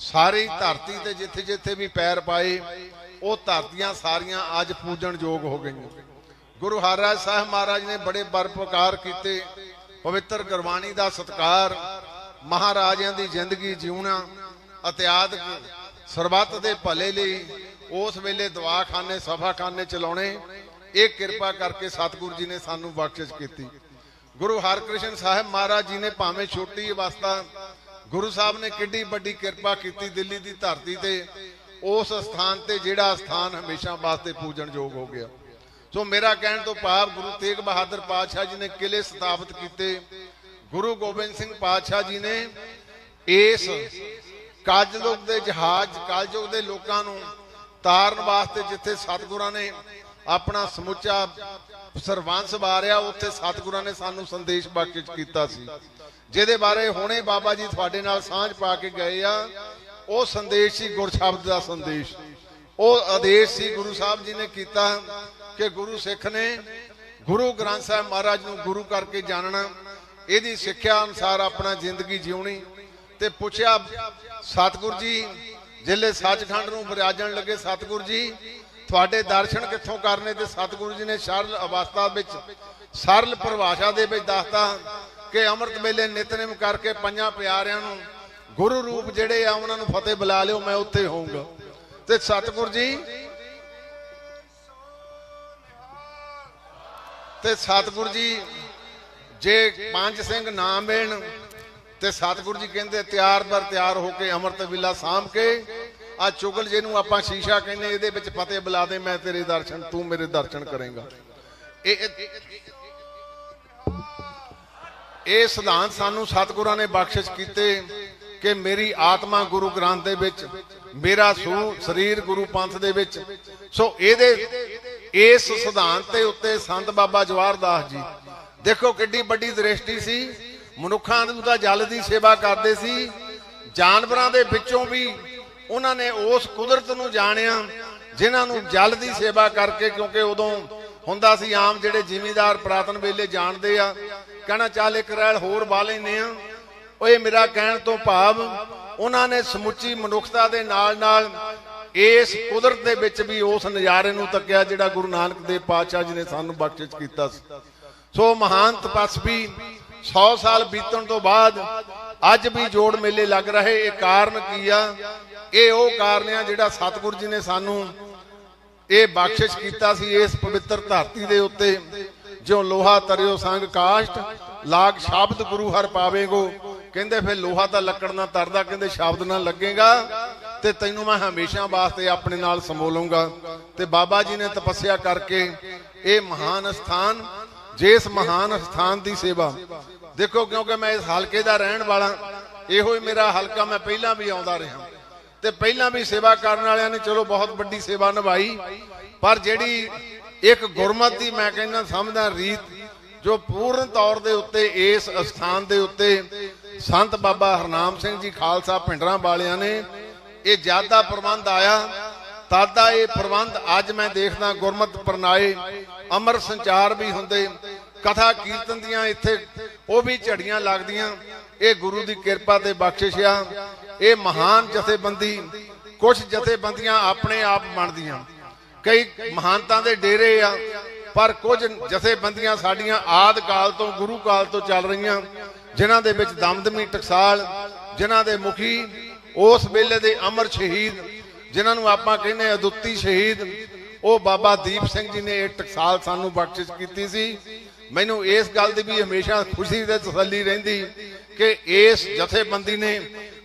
ਸਾਰੀ ਧਰਤੀ ਤੇ ਜਿੱਥੇ ਜਿੱਥੇ ਵੀ ਪੈਰ ਪਾਏ, ਉਹ ਧਰਤੀਆਂ ਸਾਰੀਆਂ ਅੱਜ ਪੂਜਣ ਯੋਗ ਹੋ ਗਈਆਂ। ਗੁਰੂ ਹਰਰਾਜ ਸਾਹਿਬ ਮਹਾਰਾਜ ਨੇ ਬੜੇ ਬਰਪਕਾਰ ਕੀਤੇ। ਪਵਿੱਤਰ ਗੁਰਬਾਣੀ ਦਾ ਸਤਕਾਰ, ਮਹਾਰਾਜਿਆਂ ਦੀ ਜ਼ਿੰਦਗੀ ਜਿਉਣਾ ਇਤਿਆਦਿਕ ਸਰਬੱਤ ਦੇ ਭਲੇ ਲਈ ਉਸ ਵੇਲੇ ਦਵਾਖਾਨੇ ਸਫਾਖਾਨੇ ਚਲਾਉਣੇ, ਇਹ ਕਿਰਪਾ ਕਰਕੇ ਸਤਿਗੁਰੂ ਜੀ ਨੇ ਸਾਨੂੰ ਬਖਸ਼ਿਸ਼ ਕੀਤੀ। ਗੁਰੂ ਹਰਕ੍ਰਿਸ਼ਨ ਸਾਹਿਬ ਮਹਾਰਾਜ ਜੀ ਨੇ ਭਾਵੇਂ ਛੋਟੀ ਅਵਸਥਾ ਗੁਰੂ ਸਾਹਿਬ ਨੇ ਕਿੱਡੀ ਵੱਡੀ ਕਿਰਪਾ ਕੀਤੀ ਦਿੱਲੀ ਦੀ ਧਰਤੀ ਤੇ, ਉਸ ਸਥਾਨ ਤੇ ਜਿਹੜਾ ਸਥਾਨ ਹਮੇਸ਼ਾ ਵਾਸਤੇ ਪੂਜਣਯੋਗ ਹੋ ਗਿਆ। ਸੋ ਮੇਰਾ ਕਹਿਣ ਤੋਂ ਭਾਵ ਗੁਰੂ ਤੇਗ ਬਹਾਦਰ ਪਾਤਸ਼ਾਹ ਜੀ ਨੇ ਕਿਲੇ ਸਥਾਪਿਤ ਕੀਤੇ। ਗੁਰੂ ਗੋਬਿੰਦ ਸਿੰਘ ਪਾਤਸ਼ਾਹ ਜੀ ਨੇ ਇਸ ਕਾਜਲੁਗ ਦੇ ਜਹਾਜ਼, ਕਾਲਯੁਗ ਦੇ ਲੋਕਾਂ ਨੂੰ ਤਾਰਨ ਵਾਸਤੇ ਜਿੱਥੇ ਸਤਿਗੁਰਾਂ ਨੇ ਆਪਣਾ ਸਮੁੱਚਾ ਸਰਵੰਸ ਵਾਰਿਆ, ਉੱਥੇ ਸਤਿਗੁਰਾਂ ਨੇ ਸਾਨੂੰ ਸੰਦੇਸ਼ ਬਖਸ਼ਿਸ਼ ਕੀਤਾ ਸੀ। ਜਿਹਦੇ ਬਾਰੇ ਹੁਣੇ ਬਾਬਾ ਜੀ ਤੁਹਾਡੇ ਨਾਲ ਸਾਂਝ ਪਾ ਕੇ ਗਏ ਆ, ਉਹ ਸੰਦੇਸ਼ ਸੀ ਗੁਰ ਦਾ ਸੰਦੇਸ਼। ਉਹ ਆਦੇਸ਼ ਸੀ ਗੁਰੂ ਸਾਹਿਬ ਜੀ ਨੇ ਕੀਤਾ ਕਿ ਗੁਰੂ ਸਿੱਖ ਨੇ ਗੁਰੂ ਗ੍ਰੰਥ ਸਾਹਿਬ ਮਹਾਰਾਜ ਨੂੰ ਗੁਰੂ ਕਰਕੇ ਜਾਣਨਾ, ਇਹਦੀ ਸਿੱਖਿਆ ਅਨੁਸਾਰ ਆਪਣਾ ਜ਼ਿੰਦਗੀ ਜਿਉਣੀ। ਤੇ ਪੁੱਛਿਆ, ਸਤਿਗੁਰ ਜੀ ਜਿੱਲੇ ਸੱਚਖੰਡ ਨੂੰ ਵਿਰਾਜਣ ਲੱਗੇ ਸਤਿਗੁਰ ਜੀ ਤੁਹਾਡੇ ਦਰਸ਼ਨ ਕਿੱਥੋਂ ਕਰਨੇ ਤੇ ਸਤਿਗੁਰੂ ਜੀ ਨੇ ਸਰਲ ਅਵਸਥਾ ਵਿੱਚ ਸਰਲ ਪਰਿਭਾਸ਼ਾ ਦੇ ਵਿੱਚ ਦੱਸਤਾ ਕਿ ਅੰਮ੍ਰਿਤ ਵੇਲੇ ਨਿਤਨੇਮ ਕਰਕੇ ਪੰਜਾਂ ਪਿਆਰਿਆਂ ਨੂੰ ਗੁਰੂ ਰੂਪ ਜਿਹੜੇ ਆ ਉਹਨਾਂ ਨੂੰ ਫਤਿਹ ਬੁਲਾ ਲਿਓ, ਮੈਂ ਉੱਥੇ ਹੋਊਂਗਾ। ਤੇ ਸਤਿਗੁਰ ਜੀ, ਤੇ ਸਤਿਗੁਰ ਜੀ, ਜੇ ਪੰਜ ਸਿੰਘ ਨਾ ਮਿਲਣ ਤੇ ਸਤਿਗੁਰੂ ਜੀ ਕਹਿੰਦੇ ਤਿਆਰ ਬਰ ਤਿਆਰ ਹੋ ਕੇ ਅੰਮ੍ਰਿਤ ਵੇਲਾ ਸਾਂਭ ਕੇ ਆ ਚੁਗਲ ਜਿਹਨੂੰ ਆਪਾਂ ਸ਼ੀਸ਼ਾ ਕਹਿੰਦੇ ਇਹਦੇ ਵਿੱਚ ਫਤਿਹ ਬੁਲਾ ਦੇ, ਮੈਂ ਤੇਰੇ ਦਰਸ਼ਨ, ਤੂੰ ਮੇਰੇ ਦਰਸ਼ਨ ਕਰੇਗਾ। ਇਹ ਇਹ ਸਿਧਾਂਤ ਸਾਨੂੰ ਸਤਿਗੁਰਾਂ ਨੇ ਬਖਸ਼ਿਸ਼ ਕੀਤੇ ਕਿ ਮੇਰੀ ਆਤਮਾ ਗੁਰੂ ਗ੍ਰੰਥ ਦੇ ਵਿੱਚ, ਮੇਰਾ ਸੂ ਸਰੀਰ ਗੁਰੂ ਪੰਥ ਦੇ ਵਿੱਚ। ਸੋ ਇਹਦੇ ਇਸ ਸਿਧਾਂਤ ਦੇ ਉੱਤੇ ਸੰਤ ਬਾਬਾ ਜਵਾਹਰ ਦਾਸ ਜੀ, ਦੇਖੋ ਕਿੱਡੀ ਵੱਡੀ ਦ੍ਰਿਸ਼ਟੀ ਸੀ। ਮਨੁੱਖਾਂ ਨੂੰ ਤਾਂ ਜਲ ਦੀ ਸੇਵਾ ਕਰਦੇ ਸੀ। ਜਾਨਵਰਾਂ ਦੇ ਵਿੱਚੋਂ ਵੀ ਉਹਨਾਂ ਨੇ ਉਸ ਕੁਦਰਤ ਨੂੰ ਜਾਣਿਆ, ਜਿਨ੍ਹਾਂ ਨੂੰ ਜਲ ਦੀ ਸੇਵਾ ਕਰਕੇ, ਕਿਉਂਕਿ ਉਦੋਂ ਹੁੰਦਾ ਸੀ ਆਮ ਜਿਹੜੇ ਜ਼ਿਮੀਂਦਾਰ ਪ੍ਰਾਤਨ ਵੇਲੇ ਜਾਣਦੇ ਆ, ਕਹਿਣਾ ਚੱਲ ਇੱਕ ਰੈਲ ਹੋਰ ਵਾ ਲੈਨੇ ਆ। ਉਹ ਇਹ ਮੇਰਾ ਕਹਿਣ ਤੋਂ ਭਾਵ ਉਹਨਾਂ ਨੇ ਸਮੁੱਚੀ ਮਨੁੱਖਤਾ ਦੇ ਨਾਲ ਨਾਲ ਇਸ ਕੁਦਰਤ ਦੇ ਵਿੱਚ ਵੀ ਉਸ ਨਜ਼ਾਰੇ ਨੂੰ ਤੱਕਿਆ, ਜਿਹੜਾ ਗੁਰੂ ਨਾਨਕ ਦੇਵ ਪਾਤਸ਼ਾਹ ਜੀ ਨੇ ਸਾਨੂੰ ਬਖਸ਼ਿਸ਼ ਕੀਤਾ ਸੀ। ਸੋ ਮਹਾਨ ਤਪਸਵੀ 100 ਸਾਲ ਬੀਤਣ ਤੋਂ ਬਾਅਦ ਅੱਜ ਵੀ ਜੋੜ ਮੇਲੇ ਲੱਗ ਰਹੇ। ਇਹ ਕਾਰਨ ਕੀ ਆ? ਇਹ ਉਹ ਕਾਰਨ ਆ ਜਿਹੜਾ ਸਤਿਗੁਰੂ ਜੀ ਨੇ ਸਾਨੂੰ ਇਹ ਬਖਸ਼ਿਸ਼ ਕੀਤਾ ਸੀ ਇਸ ਪਵਿੱਤਰ ਧਰਤੀ ਦੇ ਉੱਤੇ, ਜਿਉ ਲੋਹਾ ਤਰਿਓ ਸੰਗ ਕਾਸ਼ਟ, ਲਾਗ ਸ਼ਬਦ ਗੁਰੂ ਹਰ ਪਾਵੇਗੋ। ਕਹਿੰਦੇ ਫਿਰ ਲੋਹਾ ਤਾਂ ਲੱਕੜ ਨਾਲ ਤਰਦਾ, ਕਹਿੰਦੇ ਸ਼ਬਦ ਨਾਲ ਲੱਗੇਗਾ। ਤੇ ਤੈਨੂੰ ਮੈਂ ਹਮੇਸ਼ਾ ਵਾਸਤੇ ਆਪਣੇ ਨਾਲ ਸਮੋ ਤੇ ਬਾਬਾ ਜੀ ਨੇ ਤਪੱਸਿਆ ਕਰਕੇ ਇਹ ਮਹਾਨ ਸਥਾਨ, ਜਿਸ ਮਹਾਨ ਸਥਾਨ ਦੀ ਸੇਵਾ। ਦੇਖੋ ਕਿਉਂਕਿ ਮੈਂ ਇਸ ਹਲਕੇ ਦਾ ਰਹਿਣ ਵਾਲਾ, ਇਹੋ ਹੀ ਮੇਰਾ ਹਲਕਾ ਮੈਂ ਪਹਿਲਾਂ ਵੀ ਆਉਂਦਾ ਰਿਹਾ। ਤੇ ਪਹਿਲਾਂ ਵੀ ਸੇਵਾ ਕਰਨ ਵਾਲਿਆਂ ਨੇ ਚਲੋ ਬਹੁਤ ਵੱਡੀ ਸੇਵਾ ਨਿਭਾਈ। ਪਰ ਜਿਹੜੀ ਇੱਕ ਗੁਰਮਤ ਦੀ ਮੈਂ ਕਹਿੰਦਾ ਸਮਝਦਾ ਰੀਤ, ਜੋ ਪੂਰਨ ਤੌਰ ਦੇ ਉੱਤੇ ਇਸ ਅਸਥਾਨ ਦੇ ਉੱਤੇ ਸੰਤ ਬਾਬਾ ਹਰਨਾਮ ਸਿੰਘ ਜੀ ਖਾਲਸਾ ਪਿੰਡਰਾਂ ਵਾਲਿਆਂ ਨੇ ਇਹ ਜ਼ਿਆਦਾ ਪ੍ਰਬੰਧ ਆਇਆ। ਤਾਦਾ ਇਹ ਪ੍ਰਬੰਧ ਅੱਜ ਮੈਂ ਦੇਖਦਾ ਗੁਰਮਤ ਪ੍ਰਣਾਏ, ਅਮਰ ਸੰਚਾਰ ਵੀ ਹੁੰਦੇ, ਕਥਾ ਕੀਰਤਨ ਦੀਆਂ ਇੱਥੇ ਉਹ ਵੀ ਝੜੀਆਂ ਲੱਗਦੀਆਂ। ਇਹ ਗੁਰੂ ਦੀ ਕਿਰਪਾ ਤੇ ਬਖਸ਼ਿਸ਼ ਆ। ਇਹ ਮਹਾਨ ਜਥੇਬੰਦੀ ਕੁਝ ਜਥੇਬੰਦੀਆਂ ਆਪਣੇ ਆਪ ਬਣਦੀਆਂ। ਕਈ ਮਹਾਨਤਾਂ ਦੇ ਡੇਰੇ ਆ, ਪਰ ਕੁਝ ਜਥੇਬੰਦੀਆਂ ਸਾਡੀਆਂ ਆਦ ਕਾਲ ਤੋਂ, ਗੁਰੂ ਕਾਲ ਤੋਂ ਚੱਲ ਰਹੀਆਂ, ਜਿਨ੍ਹਾਂ ਦੇ ਵਿੱਚ ਦਮਦਮੀ ਟਕਸਾਲ, ਜਿਨ੍ਹਾਂ ਦੇ ਮੁਖੀ, ਉਸ ਵੇਲੇ ਦੇ ਅਮਰ ਸ਼ਹੀਦ, ਜਿਨ੍ਹਾਂ ਨੂੰ ਆਪਾਂ ਕਹਿੰਦੇ ਅਦੁੱਤੀ ਸ਼ਹੀਦ, ਉਹ ਬਾਬਾ ਦੀਪ ਸਿੰਘ ਜੀ ਨੇ ਇਹ ਟਕਸਾਲ ਸਾਨੂੰ ਬਖਸ਼ਿਸ਼ ਕੀਤੀ ਸੀ। ਮੈਨੂੰ ਇਸ ਗੱਲ ਦੀ ਵੀ ਹਮੇਸ਼ਾ ਖੁਸ਼ੀ ਤੇ ਤਸੱਲੀ ਰਹਿੰਦੀ ਕਿ ਇਸ ਜਥੇਬੰਦੀ ਨੇ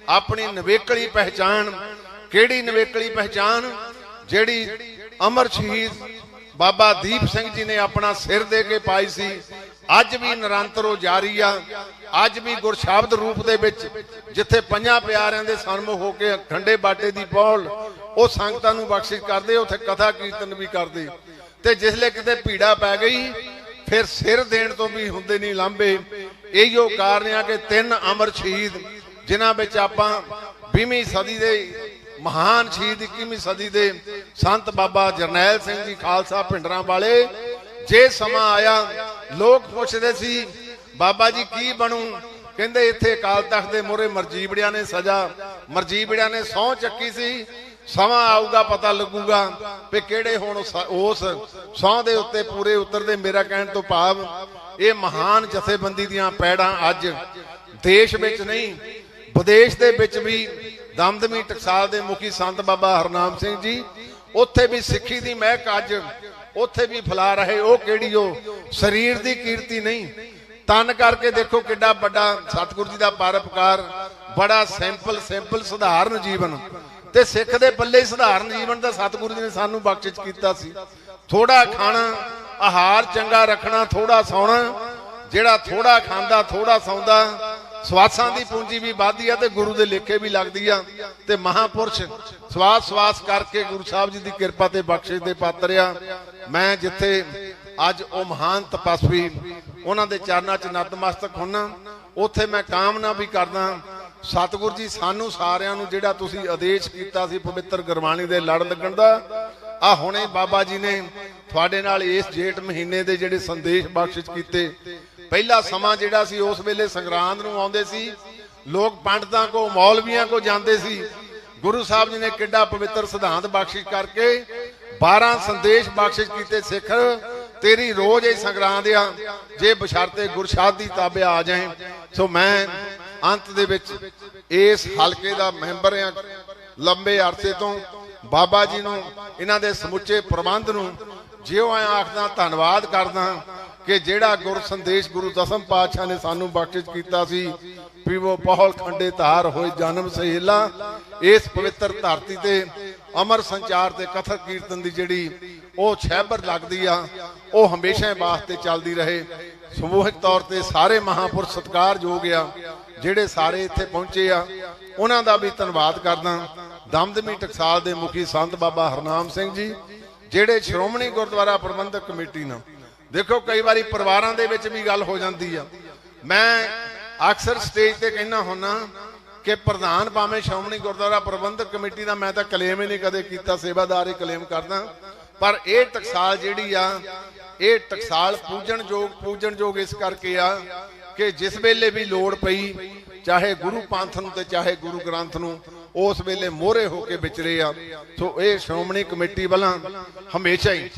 ਆਪਣੀ ਨਵੇਕਲੀ ਪਹਿਚਾਨ ਕਿਹੜੀ ਨਵੇਕਲੀ ਪਹਿਚਾਨ ਜਿਹੜੀ ਅਮਰ ਸ਼ਹੀਦ ਬਾਬਾ ਦੀਪ ਸਿੰਘ ਜੀ ਨੇ ਆਪਣਾ ਸਿਰ ਦੇ ਕੇ ਪਾਈ ਸੀ। ਅੱਜ ਵੀ ਨਿਰੰਤਰ ਉਹ ਜਾਰੀ ਆ। ਅੱਜ ਵੀ ਗੁਰਸ਼ਬਦ ਰੂਪ ਦੇ ਵਿੱਚ ਜਿੱਥੇ ਪੰਜਾਂ ਪਿਆਰਿਆਂ ਦੇ ਸਨਮੁਖ ਹੋ ਕੇ ਖੰਡੇ ਬਾਟੇ ਦੀ ਪੌਲ, ਉਹ ਸੰਗਤਾਂ ਨੂੰ ਬਖਸ਼ਿਸ਼ ਕਰਦੇ, ਉੱਥੇ ਕਥਾ ਕੀਰਤਨ ਵੀ ਕਰਦੇ। ਤੇ ਜਿਸਲੇ ਕਿਤੇ ਭੀੜਾ ਪੈ ਗਈ, ਫਿਰ ਸਿਰ ਦੇਣ ਤੋਂ ਵੀ ਹੁੰਦੇ ਨਹੀਂ ਲਾਂਬੇ ਇਹੀਓ ਕਾਰਨ ਆ ਕਿ ਤਿੰਨ ਅਮਰ ਸ਼ਹੀਦ ਜਿਨ੍ਹਾਂ ਵਿੱਚ ਆਪਾਂ 20ਵੀਂ ਸਦੀ ਦੇ ਮਹਾਨ ਸ਼ਹੀਦ 21ਵੀਂ ਸਦੀ ਦੇ ਸੰਤ ਬਾਬਾ ਜਰਨੈਲ ਸਿੰਘ ਜੀ ਖਾਲਸਾ ਪਿੰਡਰਾਂ ਵਾਲੇ, ਜੇ ਸਮਾਂ ਆਇਆ, ਲੋਕ ਪੁੱਛਦੇ ਸੀ, ਬਾਬਾ ਜੀ, ਕੀ ਬਣੂ? ਕਹਿੰਦੇ, ਇੱਥੇ ਅਕਾਲ ਤਖਤ ਦੇ ਮੋਰੇ ਮਰਜੀਬੜਿਆਂ ਨੇ ਸਜ਼ਾ ਮਰਜੀਬੜਿਆਂ ਨੇ ਸਹੁੰ ਚੱਕੀ ਸੀ। ਸਮਾਂ ਆਊਗਾ, ਪਤਾ ਲੱਗੂਗਾ ਵੀ ਕਿਹੜੇ ਹੁਣ ਉਸ- ਉਸ ਸਹੁੰ ਦੇ ਉੱਤੇ ਪੂਰੇ ਉਤਰਦੇ ਮੇਰਾ ਕਹਿਣ ਤੋਂ ਭਾਵ, ਇਹ ਮਹਾਨ ਜਥੇਬੰਦੀ ਦੀਆਂ ਪੈੜਾਂ ਅੱਜ ਦੇਸ਼ ਵਿੱਚ ਨਹੀਂ ਵਿਦੇਸ਼ ਦੇ ਵਿੱਚ ਵੀ ਦਮਦਮੀ ਟਕਸਾਲ ਦੇ ਮੁਖੀ ਸੰਤ ਬਾਬਾ ਹਰਨਾਮ ਸਿੰਘ ਜੀ, ਉੱਥੇ ਵੀ ਸਿੱਖੀ ਦੀ ਮਹਿਕ ਅੱਜ ਉੱਥੇ ਵੀ ਫੈਲਾ ਰਹੇ, ਉਹ ਕਿਹੜੀ ਉਹ ਸਰੀਰ ਦੀ ਕੀਰਤੀ ਨਹੀਂ। ਤਨ ਕਰਕੇ ਦੇਖੋ ਕਿੱਡਾ ਵੱਡਾ ਸਤਿਗੁਰੂ ਜੀ ਦਾ ਪਰਪਕਾਰ ਬੜਾ ਸਿੰਪਲ ਸਿੰਪਲ ਸਧਾਰਨ ਜੀਵਨ। ਤੇ ਸਿੱਖ ਦੇ ਪੱਲੇ ਸਧਾਰਨ ਜੀਵਨ ਦਾ ਸਤਿਗੁਰੂ ਜੀ ਨੇ ਸਾਨੂੰ ਬਖਸ਼ਿਸ਼ ਕੀਤਾ ਸੀ। ਥੋੜਾ ਖਾਣਾ, ਆਹਾਰ ਚੰਗਾ ਰੱਖਣਾ ਥੋੜਾ ਸੌਣਾ, ਜਿਹੜਾ ਥੋੜਾ ਖਾਂਦਾ ਥੋੜਾ ਸੌਂਦਾ ਸਵਾਸਾਂ ਦੀ ਪੂੰਜੀ ਵੀ ਵੱਧਦੀ ਆ ਤੇ ਗੁਰੂ ਦੇ ਲੇਖੇ ਵੀ ਲੱਗਦੀ ਆ ਤੇ ਮਹਾਪੁਰਸ਼ ਸਵਾਸ ਸਵਾਸ ਕਰਕੇ ਗੁਰੂ ਸਾਹਿਬ ਜੀ ਦੀ ਕਿਰਪਾ ਤੇ ਬਖਸ਼ਿਸ਼ ਦੇ ਪਾਤਰ ਆ। ਮੈਂ ਜਿੱਥੇ ਅੱਜ ਉਹ ਮਹਾਨ ਤਪਸਵੀ ਉਹਨਾਂ ਦੇ ਚਰਨਾਂ 'ਚ ਨਤਮਸਤਕ ਹੁੰਨਾ, ਉੱਥੇ ਮੈਂ ਕਾਮਨਾ ਵੀ ਕਰਦਾ, ਸਤਿਗੁਰ ਜੀ ਸਾਨੂੰ ਸਾਰਿਆਂ ਨੂੰ ਜਿਹੜਾ ਤੁਸੀਂ ਆਦੇਸ਼ ਕੀਤਾ ਸੀ ਪਵਿੱਤਰ ਗੁਰਬਾਣੀ ਦੇ ਲੜ ਲੱਗਣ ਦਾ, ਆ ਹੁਣੇ ਬਾਬਾ ਜੀ ਨੇ ਤੁਹਾਡੇ ਨਾਲ ਇਸ ਜੇਠ ਮਹੀਨੇ ਦੇ ਜਿਹੜੇ ਸੰਦੇਸ਼ ਬਖਸ਼ਿਸ਼ ਕੀਤੇ ਪਹਿਲਾ ਸਮਾਂ ਜਿਹੜਾ ਸੀ, ਉਸ ਵੇਲੇ ਸੰਗਰਾਂਦ ਨੂੰ ਆਉਂਦੇ ਸੀ। ਲੋਕ ਪੰਡਤਾਂ ਕੋ, ਮੌਲਵੀਆਂ ਕੋ ਜਾਂਦੇ ਸੀ। ਗੁਰੂ ਸਾਹਿਬ ਜੀ ਨੇ ਕਿੱਡਾ ਪਵਿੱਤਰ ਸਿਧਾਂਤ ਬਖਸ਼ਿਸ਼ ਕਰਕੇ 12 ਸੰਦੇਸ਼ ਬਖਸ਼ਿਸ਼ ਕੀਤੇ ਸਿੱਖ, ਤੇਰੀ ਰੋਜ਼ ਹੀ ਸੰਗਰਾਂਦ ਆ, ਜੇ ਬਸ਼ਰਤੇ ਗੁਰਸ਼ਾਦ ਦੀ ਤਾਬਿਆ ਆ ਜਾਏ। ਸੋ ਮੈਂ ਅੰਤ ਦੇ ਵਿੱਚ ਇਸ ਹਲਕੇ ਦਾ ਮੈਂਬਰ ਆ, ਲੰਬੇ ਅਰਸੇ ਤੋਂ। ਬਾਬਾ ਜੀ ਨੂੰ, ਇਹਨਾਂ ਦੇ ਸਮੁੱਚੇ ਪ੍ਰਬੰਧ ਨੂੰ ਜਿਉ ਆ ਆਖਦਾ, ਧੰਨਵਾਦ ਕਰਦਾ। ਕਿ ਜਿਹੜਾ ਗੁਰ ਸੰਦੇਸ਼ ਗੁਰੂ ਦਸਮ ਪਾਤਸ਼ਾਹ ਨੇ ਸਾਨੂੰ ਬਖਸ਼ਿਸ਼ ਕੀਤਾ ਸੀ ਵੀ ਉਹ ਪਹਲ ਖੰਡੇ ਧਾਰ ਹੋਏ ਜਨਮ ਸਹੇਲਾ, ਇਸ ਪਵਿੱਤਰ ਧਰਤੀ ਤੇ ਅਮਰ ਸੰਚਾਰ ਤੇ ਕਥਕ ਕੀਰਤਨ ਦੀ ਜਿਹੜੀ ਉਹ ਛੈਬਰ ਲੱਗਦੀ ਆ, ਉਹ ਹਮੇਸ਼ਾ ਵਾਸਤੇ ਚੱਲਦੀ ਰਹੇ। ਸਮੂਹਿਕ ਤੌਰ ਤੇ ਸਾਰੇ ਮਹਾਪੁਰਸ਼ ਸਤਿਕਾਰਯੋਗ ਆ, ਜਿਹੜੇ ਸਾਰੇ ਇੱਥੇ ਪਹੁੰਚੇ ਆ, ਉਹਨਾਂ ਦਾ ਵੀ ਧੰਨਵਾਦ ਕਰਦਾ। ਦਮਦਮੀ ਟਕਸਾਲ ਦੇ ਮੁਖੀ ਸੰਤ ਬਾਬਾ ਹਰਨਾਮ ਸਿੰਘ ਜੀ, ਜਿਹੜੇ ਸ਼੍ਰੋਮਣੀ ਗੁਰਦੁਆਰਾ ਪ੍ਰਬੰਧਕ ਕਮੇਟੀ ਨਾਲ ਦੇਖੋ, ਕਈ ਵਾਰੀ ਪਰਿਵਾਰਾਂ ਦੇ ਵਿੱਚ ਵੀ ਗੱਲ ਹੋ ਜਾਂਦੀ ਆ। ਮੈਂ ਅਕਸਰ ਸਟੇਜ ਤੇ ਕਹਿਣਾ ਹੁੰਨਾ ਕਿ ਪ੍ਰਧਾਨ ਭਾਵੇਂ ਸ਼੍ਰੋਮਣੀ ਗੁਰਦੁਆਰਾ ਪ੍ਰਬੰਧਕ ਕਮੇਟੀ ਦਾ ਮੈਂ ਤਾਂ ਕਲੇਮ ਹੀ ਨਹੀਂ ਕਦੇ ਕੀਤਾ, ਸੇਵਾਦਾਰ ਹੀ ਕਲੇਮ ਕਰਦਾ। ਪਰ ਇਹ ਟਕਸਾਲ ਜਿਹੜੀ ਆ, ਇਹ ਟਕਸਾਲ ਪੂਜਣਯੋਗ ਪੂਜਣਯੋਗ ਇਸ ਕਰਕੇ ਆ ਕਿ ਜਿਸ ਵੇਲੇ ਵੀ ਲੋੜ ਪਈ ਚਾਹੇ ਗੁਰੂ ਪੰਥ ਨੂੰ ਤੇ ਚਾਹੇ ਗੁਰੂ ਗ੍ਰੰਥ ਨੂੰ, ਉਸ ਵੇਲੇ ਮੋਹਰੇ ਹੋ ਕੇ ਵਿਚਰੇ ਆ। ਸੋ ਇਹ ਸ਼੍ਰੋਮਣੀ ਕਮੇਟੀ ਵੱਲਾਂ ਹਮੇਸ਼ਾ ਹੀ।